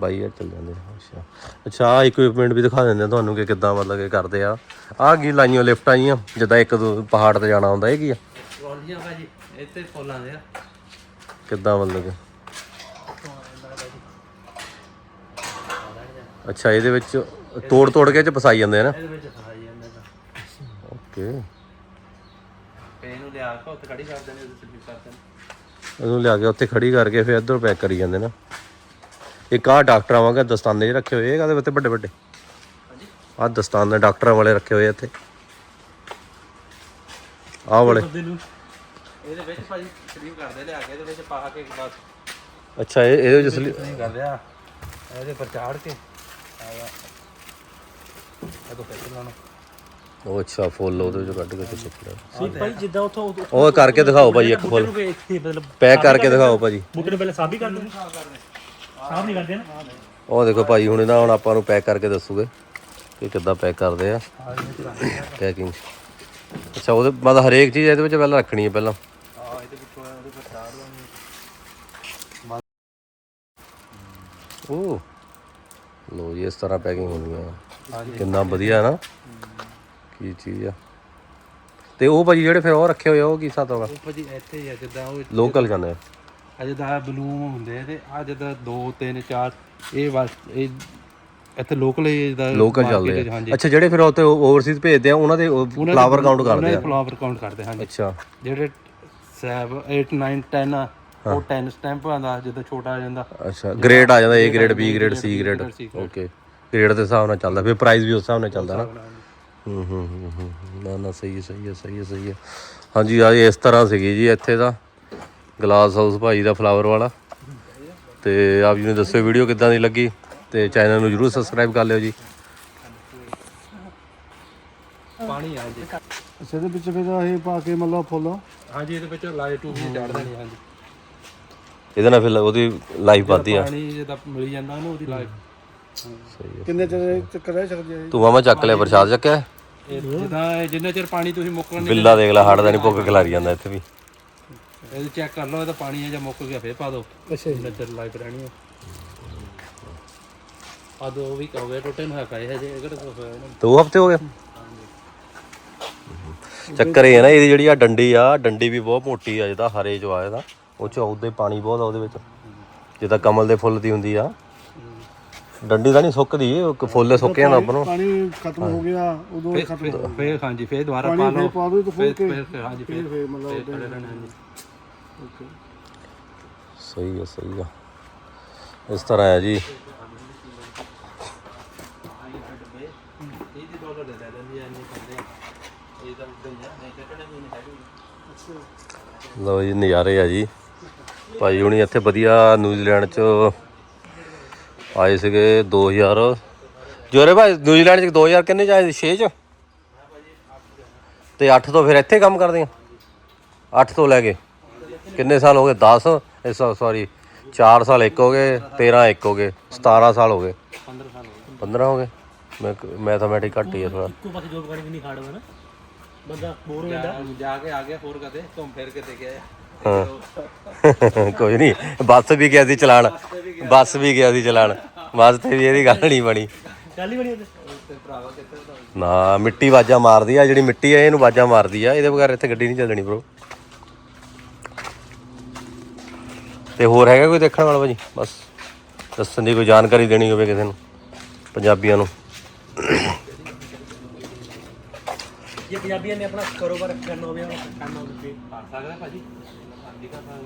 A: ਬਾਈ ਯਾਰ ਚੱਲ ਜਾਂਦੇ ਆ, ਅੱਛਾ। ਅੱਛਾ ਆ ਇਕਵਿਪਮੈਂਟ ਵੀ ਦਿਖਾ ਦਿੰਦੇ ਆ ਤੁਹਾਨੂੰ ਕਿ ਕਿੱਦਾਂ ਮਤਲਬ ਕਿ ਕਰਦੇ ਆ। ਆਹ ਕੀ ਲਾਈਆਂ ਲਿਫਟਾਂ ਆਈਆਂ ਜਿੱਦਾਂ ਇੱਕ ਦੋ ਪਹਾੜ ਤੇ ਜਾਣਾ ਹੁੰਦਾ ਇਹ ਕੀ ਆ?
E: ਟਰਾਲੀਆਂ ਭਾਜੀ ਇੱਥੇ ਫੁੱਲ ਆਉਂਦੇ ਆ।
A: ਕਿੱਦਾਂ ਮਤਲਬ ਕਿ? ਅੱਛਾ ਇਹਦੇ ਵਿੱਚ ਤੋੜ ਤੋੜ ਕੇ ਚ ਫਸਾਈ ਜਾਂਦੇ ਆ ਨਾ?
E: ਇਹਦੇ ਵਿੱਚ ਫਸਾਈ ਜਾਂਦੇ ਤਾਂ।
A: ਓਕੇ।
E: ਪੇ ਨੂੰ ਲਿਆ ਕੇ ਉੱਥੇ ਖੜੀ ਕਰ ਦਿੰਦੇ ਉਹਦੇ ਸਲਿਪ ਕਰ ਦਿੰਦੇ
A: ਇਹਨੂੰ ਲਿਆ ਕੇ ਉੱਥੇ ਖੜੀ ਕਰਕੇ ਫਿਰ ਇੱਧਰ ਪੈਕ ਕਰੀ ਜਾਂਦੇ ਨਾ। ਇੱਕ ਆਹ ਡਾਕਟਰਾਂ ਵਾਂਗਾ ਦਸਤਾਨੇ ਜਿਹੇ ਰੱਖੇ ਹੋਏ ਇਹ ਕਾਹਦੇ ਉੱਤੇ ਵੱਡੇ ਵੱਡੇ ਆਹ ਦਸਤਾਨੇ ਡਾਕਟਰਾਂ ਵਾਲੇ ਰੱਖੇ ਹੋਏ ਆ ਇੱਥੇ। ਆਹ ਵਾਲੇ।
E: ਇਹਦੇ ਵਿੱਚ ਭਾਜੀ ਸਲਿਪ ਕਰਦੇ ਲਿਆ ਕੇ ਇਹਦੇ ਵਿੱਚ ਪਾ ਕੇ ਬਸ
A: ਅੱਛਾ ਇਹ ਇਹਦੇ ਵਿੱਚ ਸਲੀ-
E: ਨਹੀਂ ਕਰਦੇ ਆ ਇਹਦੇ ਪਰ ਚਾੜ ਕੇ। ਆਇਆ ਇਹ ਤੋਂ ਫਿਰ ਲਾਉਣਾ।
A: ਉਹ ਅੱਛਾ ਫੁੱਲ ਉਹਦੇ ਵਿੱਚੋਂ ਕੱਢ ਕੇ ਤੇ ਸੁੱਕ ਲਿਆ
F: ਸੀ ਭਾਈ ਜਿੱਦਾਂ ਉੱਥੋਂ ਉਹ
A: ਕਰਕੇ ਦਿਖਾਓ ਭਾਜੀ ਇੱਕ ਫੁੱਲ। ਪੈਕ ਕਰਕੇ ਦਿਖਾਓ ਭਾਜੀ।
F: ਬੂਟੇ ਨੂੰ ਪਹਿਲਾਂ ਸਾਫ਼ ਹੀ ਕਰਦੇ ਨੇ ਸਾਫ਼ ਨਹੀਂ ਕਰਦੇ ਨਾ।
A: ਉਹ ਦੇਖੋ ਭਾਜੀ ਹੁਣ ਇਹਦਾ ਹੁਣ ਆਪਾਂ ਨੂੰ ਪੈਕ ਕਰਕੇ ਦੱਸੂਗੇ ਕਿ ਕਿੱਦਾਂ ਪੈਕ ਕਰਦੇ ਆ। ਪੈਕਿੰਗ। ਅੱਛਾ ਉਹਦੇ ਬਾਅਦ ਹਰੇਕ ਚੀਜ਼ ਇਹਦੇ ਵਿੱਚ ਪਹਿਲਾਂ ਰੱਖਣੀ ਹੈ ਪਹਿਲਾਂ।
E: ਆ ਇਹਦੇ ਵਿੱਚੋਂ ਉਹਦੇ ਪਰ ਲਾਉਣੀ
A: ਉਹ ਲੋ ਜੀ ਇਸ ਤਰ੍ਹਾਂ ਪੈਕਿੰਗ ਹੋਣੀ ਆ। ਕਿੰਨਾ ਵਧੀਆ ਹੈ ਨਾ। ਕੀ ਚੀਜ਼ ਆ। ਤੇ ਉਹ ਭਾਜੀ ਜਿਹੜੇ ਫਿਰ ਉਹ ਰੱਖੇ ਹੋਏ ਆ ਉਹ ਕੀ ਹਿਸਾਬ ਹੋਗਾ
E: ਉਹ ਭਾਜੀ ਇੱਥੇ ਹੀ ਆ ਜਿੱਦਾਂ ਉਹ
A: ਲੋਕਲ ਆ।
E: ਅਜੇ ਦਾ ਬਲੂਮ ਹੁੰਦੇ ਆ ਤੇ ਆ ਜਿੱਦਾਂ 2 3 4 ਇਹ ਬਸ ਇਹ ਇੱਥੇ ਲੋਕਲ ਜਿੱਦਾਂ
A: ਲੋਕਲ
E: market
A: ਚੱਲਦੇ ਆ। ਅੱਛਾ ਜਿਹੜੇ ਫਿਰ ਉੱਥੇ ਓਵਰਸੀਜ਼ ਭੇਜਦੇ ਆ ਉਹਨਾਂ ਦੇ ਫਲਾਵਰ ਕਾਊਂਟ ਕਰਦੇ ਆ।
E: ਫਲਾਵਰ ਕਾਊਂਟ ਕਰਦੇ ਹਾਂਜੀ।
A: ਅੱਛਾ।
E: ਜਿਹੜੇ 7 8 9 10 ਆ ਉਹ 10 ਸਟੈਂਪ ਆਂਦਾ ਜਦੋਂ ਛੋਟਾ ਆ ਜਾਂਦਾ।
A: ਅੱਛਾ ਗ੍ਰੇਡ ਆ ਜਾਂਦਾ A grade B
E: grade C grade.
A: Okay grade ਦੇ ਹਿਸਾਬ ਨਾਲ ਚੱਲਦਾ ਫਿਰ ਪ੍ਰਾਈਸ ਵੀ ਉਸ ਹਿਸਾਬ ਨਾਲ ਚੱਲਦਾ ਨਾ। ਹੂੰ ਹੂੰ ਹੂੰ ਹੂੰ ਨਾ ਨਾ ਸਹੀ ਹੈ ਸਹੀ ਹੈ ਸਹੀ ਹੈ ਸਹੀ ਹੈ। ਹਾਂਜੀ ਆ ਇਸ ਤਰ੍ਹਾਂ ਸੀਗੀ ਜੀ ਇੱਥੇ ਦਾ ਗਲਾਸ ਹਾਊਸ ਭਾਈ ਦਾ ਫਲਾਵਰ ਵਾਲਾ। ਤੇ ਆਪ ਜੀ ਨੂੰ ਦੱਸਿਓ ਵੀਡੀਓ ਕਿੱਦਾਂ ਦੀ ਲੱਗੀ ਤੇ ਚੈਨਲ ਨੂੰ ਜਰੂਰ ਸਬਸਕ੍ਰਾਈਬ ਕਰ ਲਿਓ ਜੀ।
E: ਪਾਣੀ ਆ ਜੀ।
D: ਅੱਛਾ ਇਹਦੇ ਵਿੱਚ ਫਿਰ ਇਹ ਪਾ ਕੇ ਮਤਲਬ ਫੁੱਲ।
E: ਹਾਂਜੀ ਇਹਦੇ ਵਿੱਚ ਲਾਈਟ ਟੂ ਵੀ ਚੜ ਦੇਣੀ ਹਾਂਜੀ।
A: ਇਹਦੇ ਨਾਲ ਫਿਰ ਉਹਦੀ ਲਾਈਫ ਵੱਧਦੀ ਆ।
E: ਪਾਣੀ ਜਿਹਦਾ ਮਿਲ ਜਾਂਦਾ ਉਹਨੂੰ ਉਹਦੀ ਲਾਈਟ
A: ਸਹੀ
D: ਕਿੰਨੇ ਚਿਰ ਚੱਕ ਰਹਿ ਸਕਦੀ ਹੈ
A: ਤੂੰ ਮਾਮਾ ਚੱਕ ਲਿਆ ਪ੍ਰਸ਼ਾਦ ਚੱਕਿਆ?
E: ਇਹ ਇਹ ਜਿੰਨਾ ਚਿਰ ਪਾਣੀ ਤੁਸੀਂ ਮੁੱਕਣ ਨਹੀਂ
A: ਬਿੱਲਾ ਦੇਖ ਲੈ ਹੜਦਾ ਨਹੀਂ ਭੁੱਖ ਖਿਲਾਰੀ ਜਾਂਦਾ ਇੱਥੇ ਵੀ।
E: ਇਹ ਚੈੱਕ ਕਰ ਲਓ ਇਹਦਾ ਪਾਣੀ ਹੈ ਜਾਂ ਮੁੱਕ ਗਿਆ ਫੇਰ ਪਾ ਦਿਓ। ਅੱਛਾ ਜਿੰਨਾ ਚਿਰ ਲਾਈਟ ਰਹਿਣੀ ਹੈ ਆ ਦੋ ਵੀ ਗਏ ਟੋਟੇ ਨੂੰ ਹਕਾਏ ਹਜੇ ਅਗਰ ਹੋਇਆ ਨਾ
A: ਦੋ ਹਫ਼ਤੇ ਹੋ ਗਏ। ਚੱਕਰ ਇਹ ਹੈ ਨਾ ਇਹਦੀ ਜਿਹੜੀ ਆ ਡੰਡੀ ਆ ਡੰਡੀ ਵੀ ਬਹੁਤ ਮੋਟੀ ਆ ਜਿਹਦਾ ਹਰੇ ਜੋ ਆ ਇਹਦਾ। ਉਹ ਚ ਉਹਦੇ ਪਾਣੀ ਬਹੁਤ ਆ ਉਹਦੇ ਵਿੱਚ। ਜਿੱਦਾਂ ਕਮਲ ਦੇ ਫੁੱਲ ਦੀ ਹੁੰਦੀ ਆ। ਡੰਡੀ ਤਾਂ ਨਹੀਂ ਸੁੱਕਦੀ ਉਹ ਇੱਕ ਫੁੱਲ ਸੁੱਕੇ ਨਾ ਆਪਾਂ ਨੂੰ।
D: ਪਾਣੀ ਖਤਮ ਹੋ ਗਿਆ ਉਦੋਂ ਹੀ ਖਤਮ ਹੋ ਗਿਆ।
E: ਫੇਰ ਹਾਂਜੀ ਫੇਰ ਦੁਬਾਰਾ
D: ਪਾਣੀ
E: ਪਾ
D: ਫੇਰ
E: ਲਓ।
D: ਪਾ ਦੋ ਤਾਂ ਫੁੱਲ ਕੇ।
E: ਫੇਰ ਫੇਰ ਹਾਂਜੀ ਫੇਰ
D: ਫੇਰ ਮਤਲਬ
E: ਫੇਰ
D: ਉਹਦੇ-
E: ਖੜੇ ਰਹਿਣਾ ਹਾਂਜੀ।
A: ਸਹੀ ਆ ਸਹੀ ਆ। ਇਸ ਤਰ੍ਹਾਂ ਹੈ ਜੀ।
E: ਇਹਦੀ
A: ਲਓ ਜੀ, ਨਜ਼ਾਰੇ ਆ ਜੀ। ਭਾਈ ਹੁਣੀ ਇੱਥੇ ਵਧੀਆ ਨਿਊਜ਼ੀਲੈਂਡ ਚ ਆਏ ਸੀਗੇ 2000 ਜੋਰੇ ਭਾਈ, ਨਿਊਜ਼ੀਲੈਂਡ ਚ 2000 ਕਿੰਨੇ ਚ ਆਏ ਸੀ? 6 ਚ? ਤੇ 8 ਤੋਂ ਫਿਰ ਇੱਥੇ ਕੰਮ ਕਰਦੇ ਆ 8 ਤੋਂ ਲੈ ਕੇ? ਕਿੰਨੇ ਸਾਲ ਹੋ ਗਏ? 10 ਇਸ ਸੌਰੀ 4 ਸਾਲ ਇੱਕ ਹੋ ਗਏ 13 ਇੱਕ ਹੋ ਗਏ 17 ਸਾਲ ਹੋ ਗਏ।
E: 15 ਸਾਲ ਹੋ
A: 15 ਹੋ ਗਏ। ਮੈਂ ਮੈਥਮੈਟਿਕ ਘੱਟ ਹੀ ਆ ਥੋੜਾ
F: ਇੱਕੋ ਪਾਸੇ ਜੋਬ ਕਰਨੀ ਨਹੀਂ ਖਾੜਵਾ ਨਾ। ਬੰਦਾ ਬੋਰ ਹੋ ਜਾਂਦਾ।
E: ਗਏ ਜਾ ਕੇ ਆ ਗਿਆ ਹੋਰ ਕਦੇ ਘੁੰਮ ਫਿਰ ਕੇ ਦੇ ਗਿਆ
A: ਹਾਂ। [laughs] ਕੋਈ ਨਹੀਂ ਬੱਸ ਵੀ ਗਿਆ ਸੀ ਚਲਾਣ। ਬੱਸ ਵੀ ਗਿਆ ਸੀ ਚਲਾਣ। ਬੱਸ ਤੇ ਵੀ ਇਹਦੀ ਗੱਲ ਨਹੀਂ ਬਣੀ।
F: ਗੱਲ ਹੀ ਬਣੀ
A: ਨਾ ਮਿੱਟੀ ਵਾਜਾ ਮਾਰਦੀ ਆ ਜਿਹੜੀ ਮਿੱਟੀ ਆ ਇਹਨੂੰ ਵਾਜਾ ਮਾਰਦੀ ਆ। ਇਹਦੇ ਬਗੈਰ ਇੱਥੇ ਗੱਡੀ ਨਹੀਂ ਚੱਲਣੀ ਬ్రో ਤੇ ਹੋਰ ਹੈਗਾ ਕੋਈ ਦੇਖਣ ਵਾਲਾ ਭਾਜੀ? ਬਸ ਦੱਸਣ ਦੀ ਕੋਈ ਜਾਣਕਾਰੀ ਦੇਣੀ ਹੋਵੇ ਕਿਸੇ ਨੂੰ ਪੰਜਾਬੀਆਂ ਨੂੰ।
F: ਜੇ ਪੰਜਾਬੀਆਂ ਨੇ ਆਪਣਾ ਕਾਰੋਬਾਰ ਕਰਨਾ ਹੋਵੇ ਆਪਣਾ ਕਰਨਾ ਹੋਵੇ
E: ਕਰ ਸਕਦਾ ਭਾਜੀ? ਹਾਂਜੀ ਕਰ ਸਕਦਾ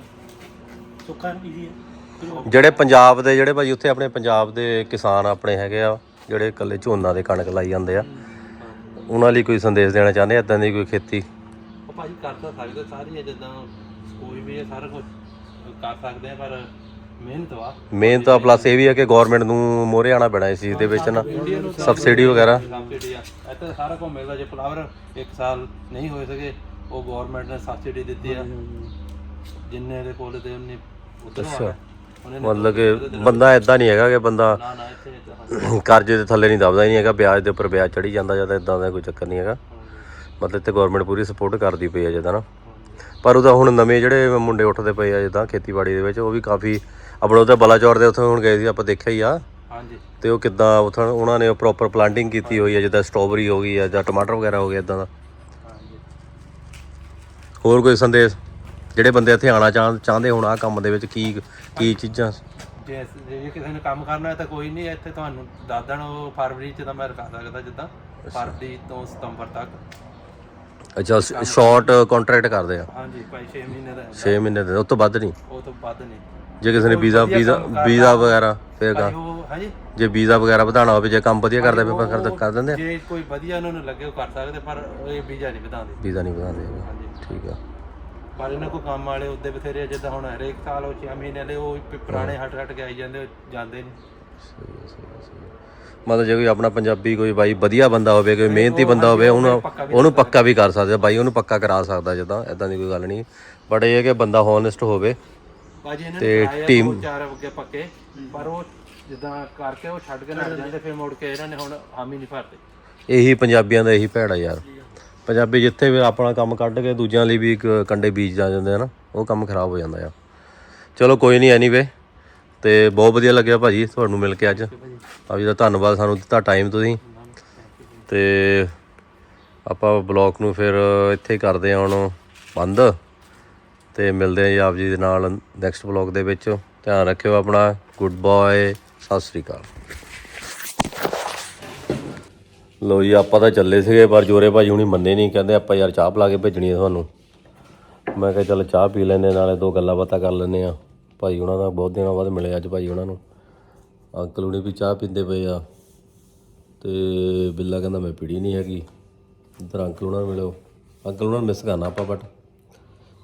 F: ਸੁੱਖਾ ਈਜ਼ੀ ਹੈ। ਸ਼ੁਰੂ
A: ਜਿਹੜੇ ਪੰਜਾਬ ਦੇ ਜਿਹੜੇ ਭਾਜੀ ਉੱਥੇ ਆਪਣੇ ਪੰਜਾਬ ਦੇ ਕਿਸਾਨ ਆਪਣੇ ਹੈਗੇ ਆ ਜਿਹੜੇ ਇਕੱਲੇ ਝੋਨਾ ਦੇ ਕਣਕ ਲਾਈ ਜਾਂਦੇ ਆ ਉਹਨਾਂ ਲਈ ਕੋਈ ਸੰਦੇਸ਼ ਦੇਣਾ ਚਾਹੁੰਦੇ ਇਦਾਂ ਦੀ ਕੋਈ ਖੇਤੀ?
E: ਉਹ ਭਾਜੀ ਕਰ ਤਾਂ ਸਕਦੇ ਸਾਰੀ ਜਿੱਦਾਂ ਕੋਈ ਵੀ ਇਹ ਸਾਰਾ ਕੁਝ ਕਰ ਸਕਦੇ ਆ ਪਰ ਮਿਹਨਤ ਵਾ।
A: ਮੇਨ ਤਾਂ ਪਲੱਸ ਇਹ ਵੀ ਹੈ ਕਿ ਗਵਰਨਮੈਂਟ ਨੂੰ ਮੋਹਰੇ ਆਣਾ ਪੈਣਾ ਇਸ ਚੀਜ਼ ਦੇ ਵਿੱਚ ਨਾ। ਸਬਸਿਡੀ ਵਗੈਰਾ।
E: ਸਬਸਿਡੀ ਆ। ਇੱਥੇ ਸਾਰਾ ਕੁਝ ਮਿਲਦਾ ਜੇ ਫਲਾਵਰ ਇੱਕ ਸਾਲ ਨਹੀਂ ਹੋਏ ਸਕੇ ਉਹ ਗਵਰਨਮੈਂਟ ਨੇ ਸਬਸਿਡੀ ਦਿੱਤੀ ਆ। ਜਿੰਨੇ ਦੇ ਕੋਲ ਤੇ ਉਹਨੇ
A: ਅੱਛਾ।
E: ਨੇ
A: ਮਤਲਬ ਕਿ ਬੰਦਾ ਇਦਾਂ ਨਹੀਂ ਹੈਗਾ ਕਿ ਬੰਦਾ
E: ਨਾ ਨਾ ਇੱਥੇ ਤਾਂ [coughs]
A: ਕਰਜ਼ੇ ਦੇ ਥੱਲੇ ਨਹੀਂ ਦਬਦਾ ਹੀ ਨਹੀਂ ਹੈਗਾ ਵਿਆਜ ਦੇ ਉੱਪਰ ਵਿਆਜ ਚੜੀ ਜਾਂਦਾ ਜਾਂ ਇਦਾਂ ਦਾ ਕੋਈ ਚੱਕਰ ਨਹੀਂ ਹੈਗਾ। ਮਤਲਬ ਤੇ ਗਵਰਨਮੈਂਟ ਪੂਰੀ ਸਪੋਰਟ ਕਰਦੀ ਪਈ ਹੈ ਜਿੱਦਾਂ ਨਾ। ਪਰ ਉਹਦਾ ਹੁਣ ਨਵੇਂ ਜਿਹੜੇ ਮੁੰਡੇ ਉੱਠਦੇ ਪਏ ਆ ਜਿੱਦਾਂ ਖੇਤੀਬਾੜੀ ਦੇ ਵਿੱਚ ਉਹ ਵੀ ਕਾਫੀ ਆਪਣਾ ਉਹਦੇ ਬਲਾਚੌਰ ਦੇ ਉੱਥੇ ਹੁਣ ਗਏ ਸੀ ਆਪਾਂ ਦੇਖਿਆ ਹੀ ਆ।
E: ਹਾਂਜੀ।
A: ਤੇ ਉਹ ਕਿੱਦਾਂ ਉੱਥੇ ਉਹਨਾਂ ਨੇ ਪ੍ਰੋਪਰ ਪਲਾਂਟਿੰਗ ਕੀਤੀ ਹੋਈ ਹੈ ਜਿੱਦਾਂ ਸਟ੍ਰਾਬੇਰੀ ਹੋ ਗਈ ਆ ਜਾਂ ਟਮਾਟਰ ਵਗੈਰਾ ਹੋ ਗਿਆ ਇਦਾਂ ਦਾ।
E: ਹਾਂਜੀ।
A: ਹੋਰ ਕੋਈ ਸੰਦੇਸ਼? ਜਿਹੜੇ ਬੰਦੇ ਇੱਥੇ ਆਣਾ ਚਾਹੁੰਦੇ ਹੁਣ ਆ ਕੰਮ ਦੇ ਵਿੱਚ ਕੀ ਕੀ ਚੀਜ਼ਾਂ?
E: ਜੇ ਜੇ ਕਿਸੇ ਨੇ ਕੰਮ ਕਰਨਾ ਹੈ ਤਾਂ ਕੋਈ ਨਹੀਂ ਇੱਥੇ ਤੁਹਾਨੂੰ ਦੱਸ ਦੇਣ ਉਹ ਫਰਵਰੀ ਚ ਤਾਂ ਮੈਂ ਰਖਾ ਸਕਦਾ ਜਿੱਦਾਂ ਫਰਵਰੀ ਤੋਂ ਸਤੰਬਰ ਤੱਕ।
A: ਅੱਛਾ ਸ਼ਾਰਟ ਕੰਟਰੈਕਟ ਕਰਦੇ ਆ।
E: ਹਾਂਜੀ ਭਾਈ 6 ਮਹੀਨੇ ਦਾ
A: 6 ਮਹੀਨੇ ਦੇ ਉਸ ਤੋਂ ਵੱਧ ਨਹੀਂ?
E: ਉਹ ਤੋਂ ਵੱਧ ਨਹੀਂ।
A: ਜੇ ਕਿਸੇ ਨੇ ਵੀਜ਼ਾ ਵੀਜ਼ਾ ਵੀਜ਼ਾ ਵਗੈਰਾ ਫਿਰ
E: ਉਹ ਹਾਂਜੀ
A: ਜੇ? ਵੀਜ਼ਾ ਵਗੈਰਾ ਵਧਾਉਣਾ ਹੋਵੇ ਜੇ ਕੰਮ ਵਧੀਆ ਕਰਦਾ ਪੇਪਰ ਕਰ ਕਰ ਦਿੰਦੇ ਆ।
E: ਜੇ ਕੋਈ ਵਧੀਆ ਉਹਨਾਂ ਨੂੰ ਲੱਗੇ ਉਹ ਕਰ ਸਕਦੇ ਪਰ ਇਹ ਵੀਜ਼ਾ ਨਹੀਂ ਵਧਾਉਂਦੇ।
A: ਵੀਜ਼ਾ ਨਹੀਂ ਵਧਾਉਂਦੇ।
E: ਹਾਂਜੀ।
A: ਠੀਕ ਆ।
E: ਪਰ ਇਹਨਾਂ ਕੋ ਕੰਮ ਵਾਲੇ ਉੱਦੇ ਬਥੇਰੇ ਆ, ਜਿੱਦਾਂ ਹੁਣ ਹਰੇਕ ਸਾਲ ਉਹ 6 ਮਹੀਨੇ ਦੇ ਉਹ ਪੁਰਾਣੇ ਹਟ ਹਟ ਕੇ ਆਈ ਜਾਂਦੇ ਜਾਂਦੇ ਨਹੀਂ।
A: ਮਤਲਬ ਜੇ ਕੋਈ ਆਪਣਾ ਪੰਜਾਬੀ ਕੋਈ ਬਾਈ ਵਧੀਆ ਬੰਦਾ ਹੋਵੇ ਕੋਈ ਮਿਹਨਤੀ ਬੰਦਾ ਹੋਵੇ ਉਹਨੂੰ ਉਹਨੂੰ ਪੱਕਾ ਵੀ ਕਰ ਸਕਦਾ ਬਾਈ ਉਹਨੂੰ ਪੱਕਾ ਕਰਾ ਸਕਦਾ ਜਿੱਦਾਂ ਇਦਾਂ ਦੀ ਕੋਈ ਗੱਲ ਨਹੀਂ। ਬਟ ਇਹ ਹੈ ਕਿ ਬੰਦਾ ਹੋਨੈਸਟ ਹੋਵੇ
E: ਬਾਜੀ ਇਹਨਾਂ
A: ਤੇ
E: ਨੇ ਆਏ ਆ
A: team-
E: ਦੋ ਚਾਰ ਅੱਗੇ ਪੱਕੇ ਪਰ ਉਹ ਜਿੱਦਾਂ ਕਰਕੇ ਉਹ ਛੱਡ ਕੇ ਲੱਗ ਜਾਂਦੇ ਫਿਰ ਮੁੜ ਕੇ ਇਹਨਾਂ ਨੇ ਹੁਣ ਹਾਮੀ ਨਹੀਂ ਭਰਦੇ।
A: ਇਹੀ ਪੰਜਾਬੀਆਂ ਦਾ ਇਹੀ ਭੈੜਾ ਯਾਰ। ਪੰਜਾਬੀ ਜਿੱਥੇ ਵੀ ਆਪਣਾ ਕੰਮ ਕੱਢ ਕੇ ਦੂਜਿਆਂ ਲਈ ਵੀ ਇੱਕ ਕੰਡੇ ਬੀਜ ਜਾ ਜਾਂਦੇ ਆ ਨਾ ਉਹ ਕੰਮ ਖਰਾਬ ਹੋ ਜਾਂਦਾ ਆ ਚਲੋ ਕੋਈ ਨਹੀਂ ਐਨੀਵੇ ਤੇ ਬਹੁਤ ਵਧੀਆ ਲੱਗਿਆ ਭਾਜੀ ਤੁਹਾਨੂੰ ਮਿਲ ਕੇ ਅੱਜ। ਭਾਜੀ ਦਾ ਧੰਨਵਾਦ ਸਾਨੂੰ ਦਿੱਤਾ ਟਾਈਮ ਤੁਸੀਂ ਤੇ ਆਪਾਂ ਬਲੌਗ ਨੂੰ ਫਿਰ ਇੱਥੇ ਕਰਦੇ ਆ ਹੁਣ ਬੰਦ। ਤੇ ਮਿਲਦੇ ਆ ਜੀ ਆਪ ਜੀ ਦੇ ਨਾਲ ਨੈਕਸਟ ਬਲੌਗ ਦੇ ਵਿੱਚ। ਧਿਆਨ ਰੱਖਿਓ ਆਪਣਾ। ਗੁੱਡ ਬਾਏ ਸਤਿ ਸ੍ਰੀ ਅਕਾਲ। ਲੋ ਜੀ, ਆਪਾਂ ਤਾਂ ਚੱਲੇ ਸੀਗੇ, ਪਰ ਜੋਰੇ ਭਾਜੀ ਹੁਣੀ ਮੰਨੇ ਨਹੀਂ ਕਹਿੰਦੇ ਆਪਾਂ ਯਾਰ ਚਾਹ ਪਿਲਾ ਕੇ ਭੇਜਣੀ ਹੈ ਤੁਹਾਨੂੰ। ਮੈਂ ਕਿਹਾ ਚੱਲ ਚਾਹ ਪੀ ਲੈਂਦੇ ਨਾਲੇ ਦੋ ਗੱਲਾਂ ਬਾਤਾਂ ਕਰ ਲੈਂਦੇ ਆ ਭਾਈ ਉਹਨਾਂ ਦਾ ਬਹੁਤ ਦਿਨਾਂ ਬਾਅਦ ਮਿਲੇ ਅੱਜ ਭਾਈ ਉਹਨਾਂ ਨੂੰ। ਅੰਕਲ ਹੁਣੀ ਵੀ ਚਾਹ ਪੀਂਦੇ ਪਏ ਆ ਤੇ ਬਿੱਲਾ ਕਹਿੰਦਾ ਮੈਂ ਪੀੜੀ ਨਹੀਂ ਹੈਗੀ। ਇੱਧਰ ਅੰਕਲ ਉਹਨਾਂ ਨੂੰ ਮਿਲਿਓ ਅੰਕਲ ਉਹਨਾਂ ਨੂੰ ਮਿਸ ਕਰਨਾ ਆਪਾਂ ਬਟ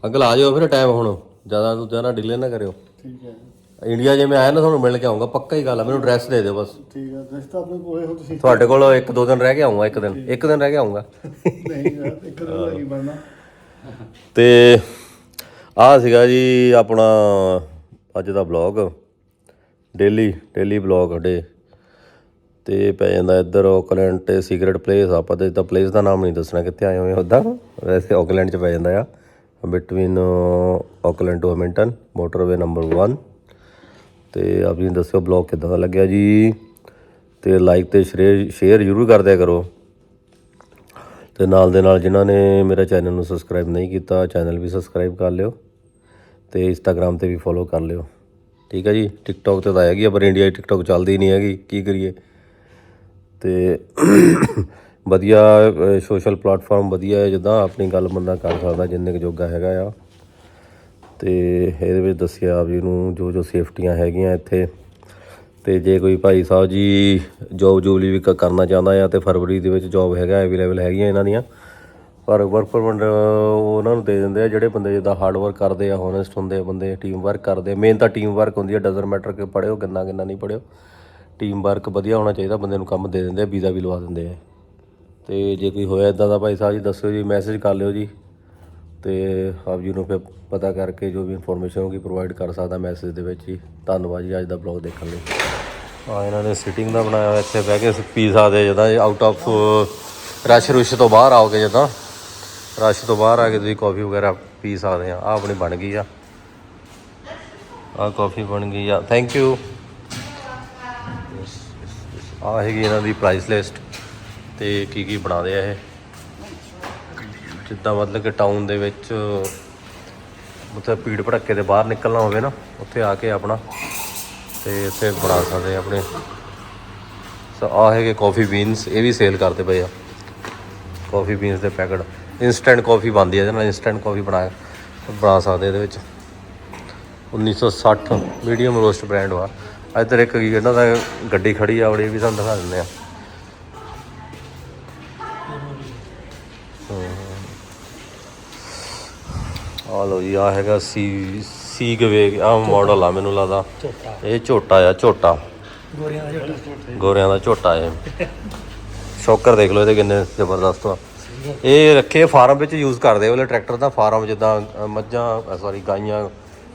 A: ਅੰਕਲ ਆ ਜਾਓ ਫਿਰ ਟਾਈਮ ਹੁਣ। ਜ਼ਿਆਦਾ ਤੂੰ ਜ਼ਿਆਦਾ ਡਿਲੇ ਨਾ ਕਰਿਓ।
D: ਠੀਕ ਹੈ।
A: ਇੰਡੀਆ ਜੇ ਮੈਂ ਆਇਆ ਨਾ ਤੁਹਾਨੂੰ ਮਿਲ ਕੇ ਆਉਂਗਾ ਪੱਕਾ ਹੀ ਗੱਲ ਆ। ਮੈਨੂੰ ਐਡਰੈਸ ਦੇ ਦਿਓ ਬਸ।
D: ਠੀਕ ਹੈ। ਰਿਸ਼ਤਾ ਆਪਣੇ ਕੋਲੇ ਹੋ ਤੁਸੀਂ।
A: ਤੁਹਾਡੇ ਕੋਲ ਇੱਕ ਦੋ ਦਿਨ ਰਹਿ ਕੇ ਆਉਂਗਾ ਇੱਕ ਦਿਨ। ਇੱਕ ਦਿਨ ਰਹਿ ਕੇ ਆਉਂਗਾ
D: ਨਹੀਂ ਯਾਰ ਇੱਕ ਦਿਨ ਕੀ ਬਣਨਾ।
A: ਤੇ ਆ ਸੀਗਾ ਜੀ ਆਪਣਾ ਅੱਜ ਦਾ ਬਲੌਗ ਡੇਲੀ ਡੇਲੀ ਬਲੌਗ ਸਾਡੇ ਤੇ ਪੈ ਜਾਂਦਾ ਇੱਧਰ ਆਕਲੈਂਡ ਤੇ ਸੀਕ੍ਰੇਟ ਪਲੇਸ ਆਪਾਂ ਤੇ ਤਾਂ ਪਲੇਸ ਦਾ ਨਾਮ ਨਹੀਂ ਦੱਸਣਾ ਕਿੱਥੇ ਆਏ ਹੋਏ ਉਦਾਂ ਵੈਸੇ ਆਕਲੈਂਡ ਚ ਪੈ ਜਾਂਦਾ ਆ। Between Auckland to Hamilton motorway number 1 ਤੇ ਆਪ ਜੀ ਦੱਸਿਓ ਬਲੌਗ ਕਿਦਾਂ ਦਾ ਲੱਗਿਆ ਜੀ। ਤੇ ਲਾਈਕ ਤੇ ਸ਼ੇਅਰ ਸ਼ੇਅਰ ਜ਼ਰੂਰ ਕਰਦਿਆ ਕਰੋ। ਤੇ ਨਾਲ ਦੇ ਨਾਲ ਜਿਨ੍ਹਾਂ ਨੇ ਮੇਰਾ ਚੈਨਲ ਨੂੰ ਸਬਸਕ੍ਰਾਈਬ ਨਹੀਂ ਕੀਤਾ ਚੈਨਲ ਵੀ ਸਬਸਕ੍ਰਾਈਬ ਕਰ ਲਿਓ। ਤੇ ਇੰਸਟਾਗ੍ਰam ਤੇ ਵੀ ਫੋਲੋ ਕਰ ਲਿਓ। ਠੀਕ ਹੈ ਜੀ? ਟਿਕਟੌਕ ਤੇ ਤਾਂ ਹੈਗੀ ਆ, ਪਰ ਇੰਡੀਆ 'ਚ ਟਿਕਟੌਕ ਚੱਲਦੀ ਨਹੀਂ ਹੈਗੀ। ਕੀ ਕਰੀਏ? ਤੇ [coughs] ਵਧੀਆ ਸੋਸ਼ਲ ਪਲੇਟਫਾਰਮ ਵਧੀਆ ਹੈ, ਜਿੱਦਾਂ ਆਪਣੀ ਗੱਲ ਬੰਦਾ ਕਰ ਸਕਦਾ, ਜਿੰਨੇ ਕੁ ਜੋਗਾ ਹੈਗਾ ਆ। ਤੇ ਇਹਦੇ ਵਿੱਚ ਦੱਸਿਆ ਆਪ ਜੀ ਨੂੰ ਜੋ ਜੋ ਸੇਫਟੀਆਂ ਹੈਗੀਆਂ ਇੱਥੇ। ਤੇ ਜੇ ਕੋਈ ਭਾਈ ਸਾਹਿਬ ਜੀ ਜੋਬ ਜੂਬਲੀ ਵੀ ਕ- ਕਰਨਾ ਚਾਹੁੰਦਾ ਆ, ਤੇ ਫਰਵਰੀ ਦੇ ਵਿੱਚ ਜੋਬ ਹੈਗਾ ਅਵੇਲੇਬਲ ਹੈਗੀਆਂ ਇਹਨਾਂ ਦੀਆਂ। ਪਰ ਵਰਕ ਪਰਮਿਟ ਉਹਨਾਂ ਨੂੰ ਦੇ ਦਿੰਦੇ ਆ, ਜਿਹੜੇ ਬੰਦੇ ਜਿੱਦਾਂ ਹਾਰਡ ਵਰਕ ਕਰਦੇ ਆ ਹੋਨੈਸਟ ਹੁੰਦੇ ਆ, ਬੰਦੇ ਟੀਮ ਵਰਕ ਕਰਦੇ ਮੇਨ ਤਾਂ ਟੀਮ ਵਰਕ ਹੁੰਦੀ ਆ ਡਜ਼ਰ ਮੈਟਰ ਕਿ ਪੜਿਓ ਕਿੰਨਾ ਕਿੰਨਾ ਨਹੀਂ ਪੜਿਓ ਟੀਮ ਵਰਕ ਵਧੀਆ ਹੋਣਾ ਚਾਹੀਦਾ, ਬੰਦੇ ਨੂੰ ਕੰਮ ਦੇ ਦਿੰਦੇ ਆ, ਵੀਜ਼ਾ ਵੀ ਲਵਾ ਦਿੰਦੇ ਆ। ਤੇ ਜੇ ਕੋਈ ਹੋਇਆ ਇਦਾਂ ਦਾ ਭਾਈ ਸਾਹਿਬ ਜੀ, ਦੱਸਿਓ ਜੀ ਮੈਸੇਜ ਕਰ ਲਿਓ ਜੀ। ਤੇ ਆਪ ਜੀ ਨੂੰ ਫਿਰ ਪਤਾ ਕਰਕੇ ਜੋ ਵੀ ਇਨਫੋਰਮੇਸ਼ਨ ਹੋਗੀ ਪ੍ਰੋਵਾਈਡ ਕਰ ਸਕਦਾ ਮੈਸੇਜ ਦੇ ਵਿੱਚ ਜੀ ਧੰਨਵਾਦ ਜੀ, ਅੱਜ ਦਾ ਬਲੌਗ ਦੇਖਣ ਲਈ। ਆ ਇਹਨਾਂ ਨੇ ਸਿਟਿੰਗ ਦਾ ਬਣਾਇਆ ਇੱਥੇ, ਬਹਿ ਕੇ ਪੀ ਸਕਦੇ ਜਦਾਂ ਆਊਟ ਆਫ ਰਸ਼ ਰੁਸ਼ ਤੋਂ ਬਾਹਰ ਆਓਗੇ ਜਦਾਂ। ਰਸ਼ ਤੋਂ ਬਾਹਰ ਆ ਕੇ ਤੁਸੀਂ ਕਾਫੀ ਵਗੈਰਾ ਪੀ ਸਕਦੇ ਆ। ਆ ਆਪਣੀ ਬਣ ਗਈ ਆ। ਆ ਕਾਫੀ ਬਣ ਗਈ ਆ। ਥੈਂਕ ਯੂ ਆ ਹੈਗੀ ਇਹਨਾਂ ਦੀ ਪ੍ਰਾਈਸ ਲਿਸਟ ਤੇ ਕੀ ਕੀ ਬਣਾਦੇ ਆ ਇਹ? ਜਿੱਦਾਂ ਮਤਲਬ ਕਿ ਟਾਊਨ ਦੇ ਵਿੱਚ ਉੱਥੇ ਭੀੜ ਭੜੱਕੇ ਦੇ ਬਾਹਰ ਨਿਕਲਣਾ ਹੋਵੇ ਨਾ, ਉੱਥੇ ਆ ਕੇ ਆਪਣਾ ਤੇ ਇੱਥੇ ਬਣਾ ਸਕਦੇ ਆਪਣੇ। ਸੋ ਆ ਹੈਗੇ ਕਾਫੀ ਬੀਨਸ ਇਹ ਵੀ ਸੇਲ ਕਰਦੇ ਪਏ ਆ। ਕਾਫੀ ਬੀਨਸ ਦੇ ਪੈਕਟ। ਇਨਸਟੈਂਟ ਕਾਫੀ ਬਣਦੀ ਹੈ ਇਹਦੇ ਨਾਲ ਇਨਸਟੈਂਟ ਕਾਫੀ ਬਣਾ ਬਣਾ ਸਕਦੇ ਇਹਦੇ ਵਿੱਚ। 1960 ਮੀਡੀਅਮ ਰੋਸਟ ਬ੍ਰਾਂਡ ਵਾ। ਇੱਧਰ ਇੱਕ ਇਹਨਾਂ ਦਾ ਗੱਡੀ ਖੜੀ ਆ ਉਹਦੇ ਵੀ ਤੁਹਾਨੂੰ ਦਿਖਾ ਦਿੰਦੇ ਆ। ਆ ਲੋ ਜੀ ਆ ਹੈਗਾ ਸੀ ਸੀ ਗਵੇ ਆ ਮਾਡਲ ਆ ਮੈਨੂੰ ਲੱਗਦਾ। ਇਹ ਝੋਟਾ ਆ ਝੋਟਾ।
F: ਗੋਰੀਆਂ ਦਾ ਝੋਟਾ।
A: ਗੋਰਿਆਂ ਦਾ ਝੋਟਾ ਇਹ। ਸ਼ੌਕਰ ਦੇਖ ਲਓ ਇਹਦੇ ਕਿੰਨੇ ਜ਼ਬਰਦਸਤ ਆ। ਇਹ ਰੱਖੇ ਫਾਰਮ ਵਿੱਚ ਯੂਜ਼ ਕਰਦੇ ਆ ਟਰੈਕਟਰ ਦਾ ਫਾਰਮ ਜਿੱਦਾਂ ਅ, ਮੱਝਾਂ ਸੌਰੀ ਗਾਈਆਂ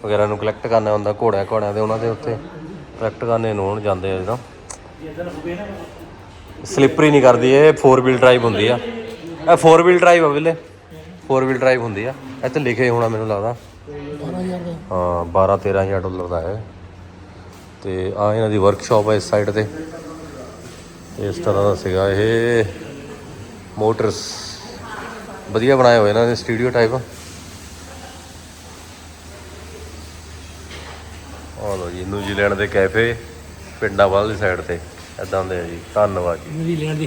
A: ਵਗੈਰਾ ਨੂੰ ਕਲੈਕਟ ਕਰਨਾ ਹੁੰਦਾ ਘੋੜਿਆਂ ਘੋੜਿਆਂ ਦੇ ਉਹਨਾਂ ਦੇ ਉੱਤੇ ਕਲੈਕਟ ਕਰਨੇ ਨੂੰ ਹੁਣ ਜਾਂਦੇ ਆ ਜਿੱਦਾਂ। ਸਲਿੱਪਰੀ ਨਹੀਂ ਕਰਦੀ ਇਹ 4 ਵੀਲ ਡਰਾਈਵ ਹੁੰਦੀ ਆ। ਇਹ 4 ਵੀਲ ਡਰਾਈਵ ਆ ਵੀਲੇ 4 ਵੀਲ ਡਰਾਈਵ ਹੁੰਦੀ ਆ। ਇਹ ਇੱਥੇ ਲਿਖੇ ਹੋਣਾ ਮੈਨੂੰ ਲੱਗਦਾ। 12000 ਦਾ ਹਾਂ 12 13000 ਡਾਲਰ ਦਾ ਹੈ ਤੇ ਆ ਇਹਨਾਂ ਦੀ ਵਰਕਸ਼ਾਪ ਹੈ ਇਸ ਸਾਈਡ ਤੇ। ਇਸ ਤਰ੍ਹਾਂ ਦਾ ਸੀਗਾ ਇਹ। ਮੋਟਰਸ। ਵਧੀਆ ਬਣਾਏ ਹੋਏ ਇਹਨਾਂ ਨੇ ਸਟੂਡੀਓ ਟਾਈਪ ਆ ਲੋ ਜੀ, ਨਿਊਜ਼ੀਲੈਂਡ ਦੇ ਕੈਫੇ, ਪਿੰਡਾਂ ਵਾਲੀ ਸਾਈਡ ਤੇ। ਇਦਾਂ ਦੇ ਆ ਜੀ। ਧੰਨਵਾਦ ਜੀ।
F: ਨਿਊਜ਼ੀਲੈਂਡ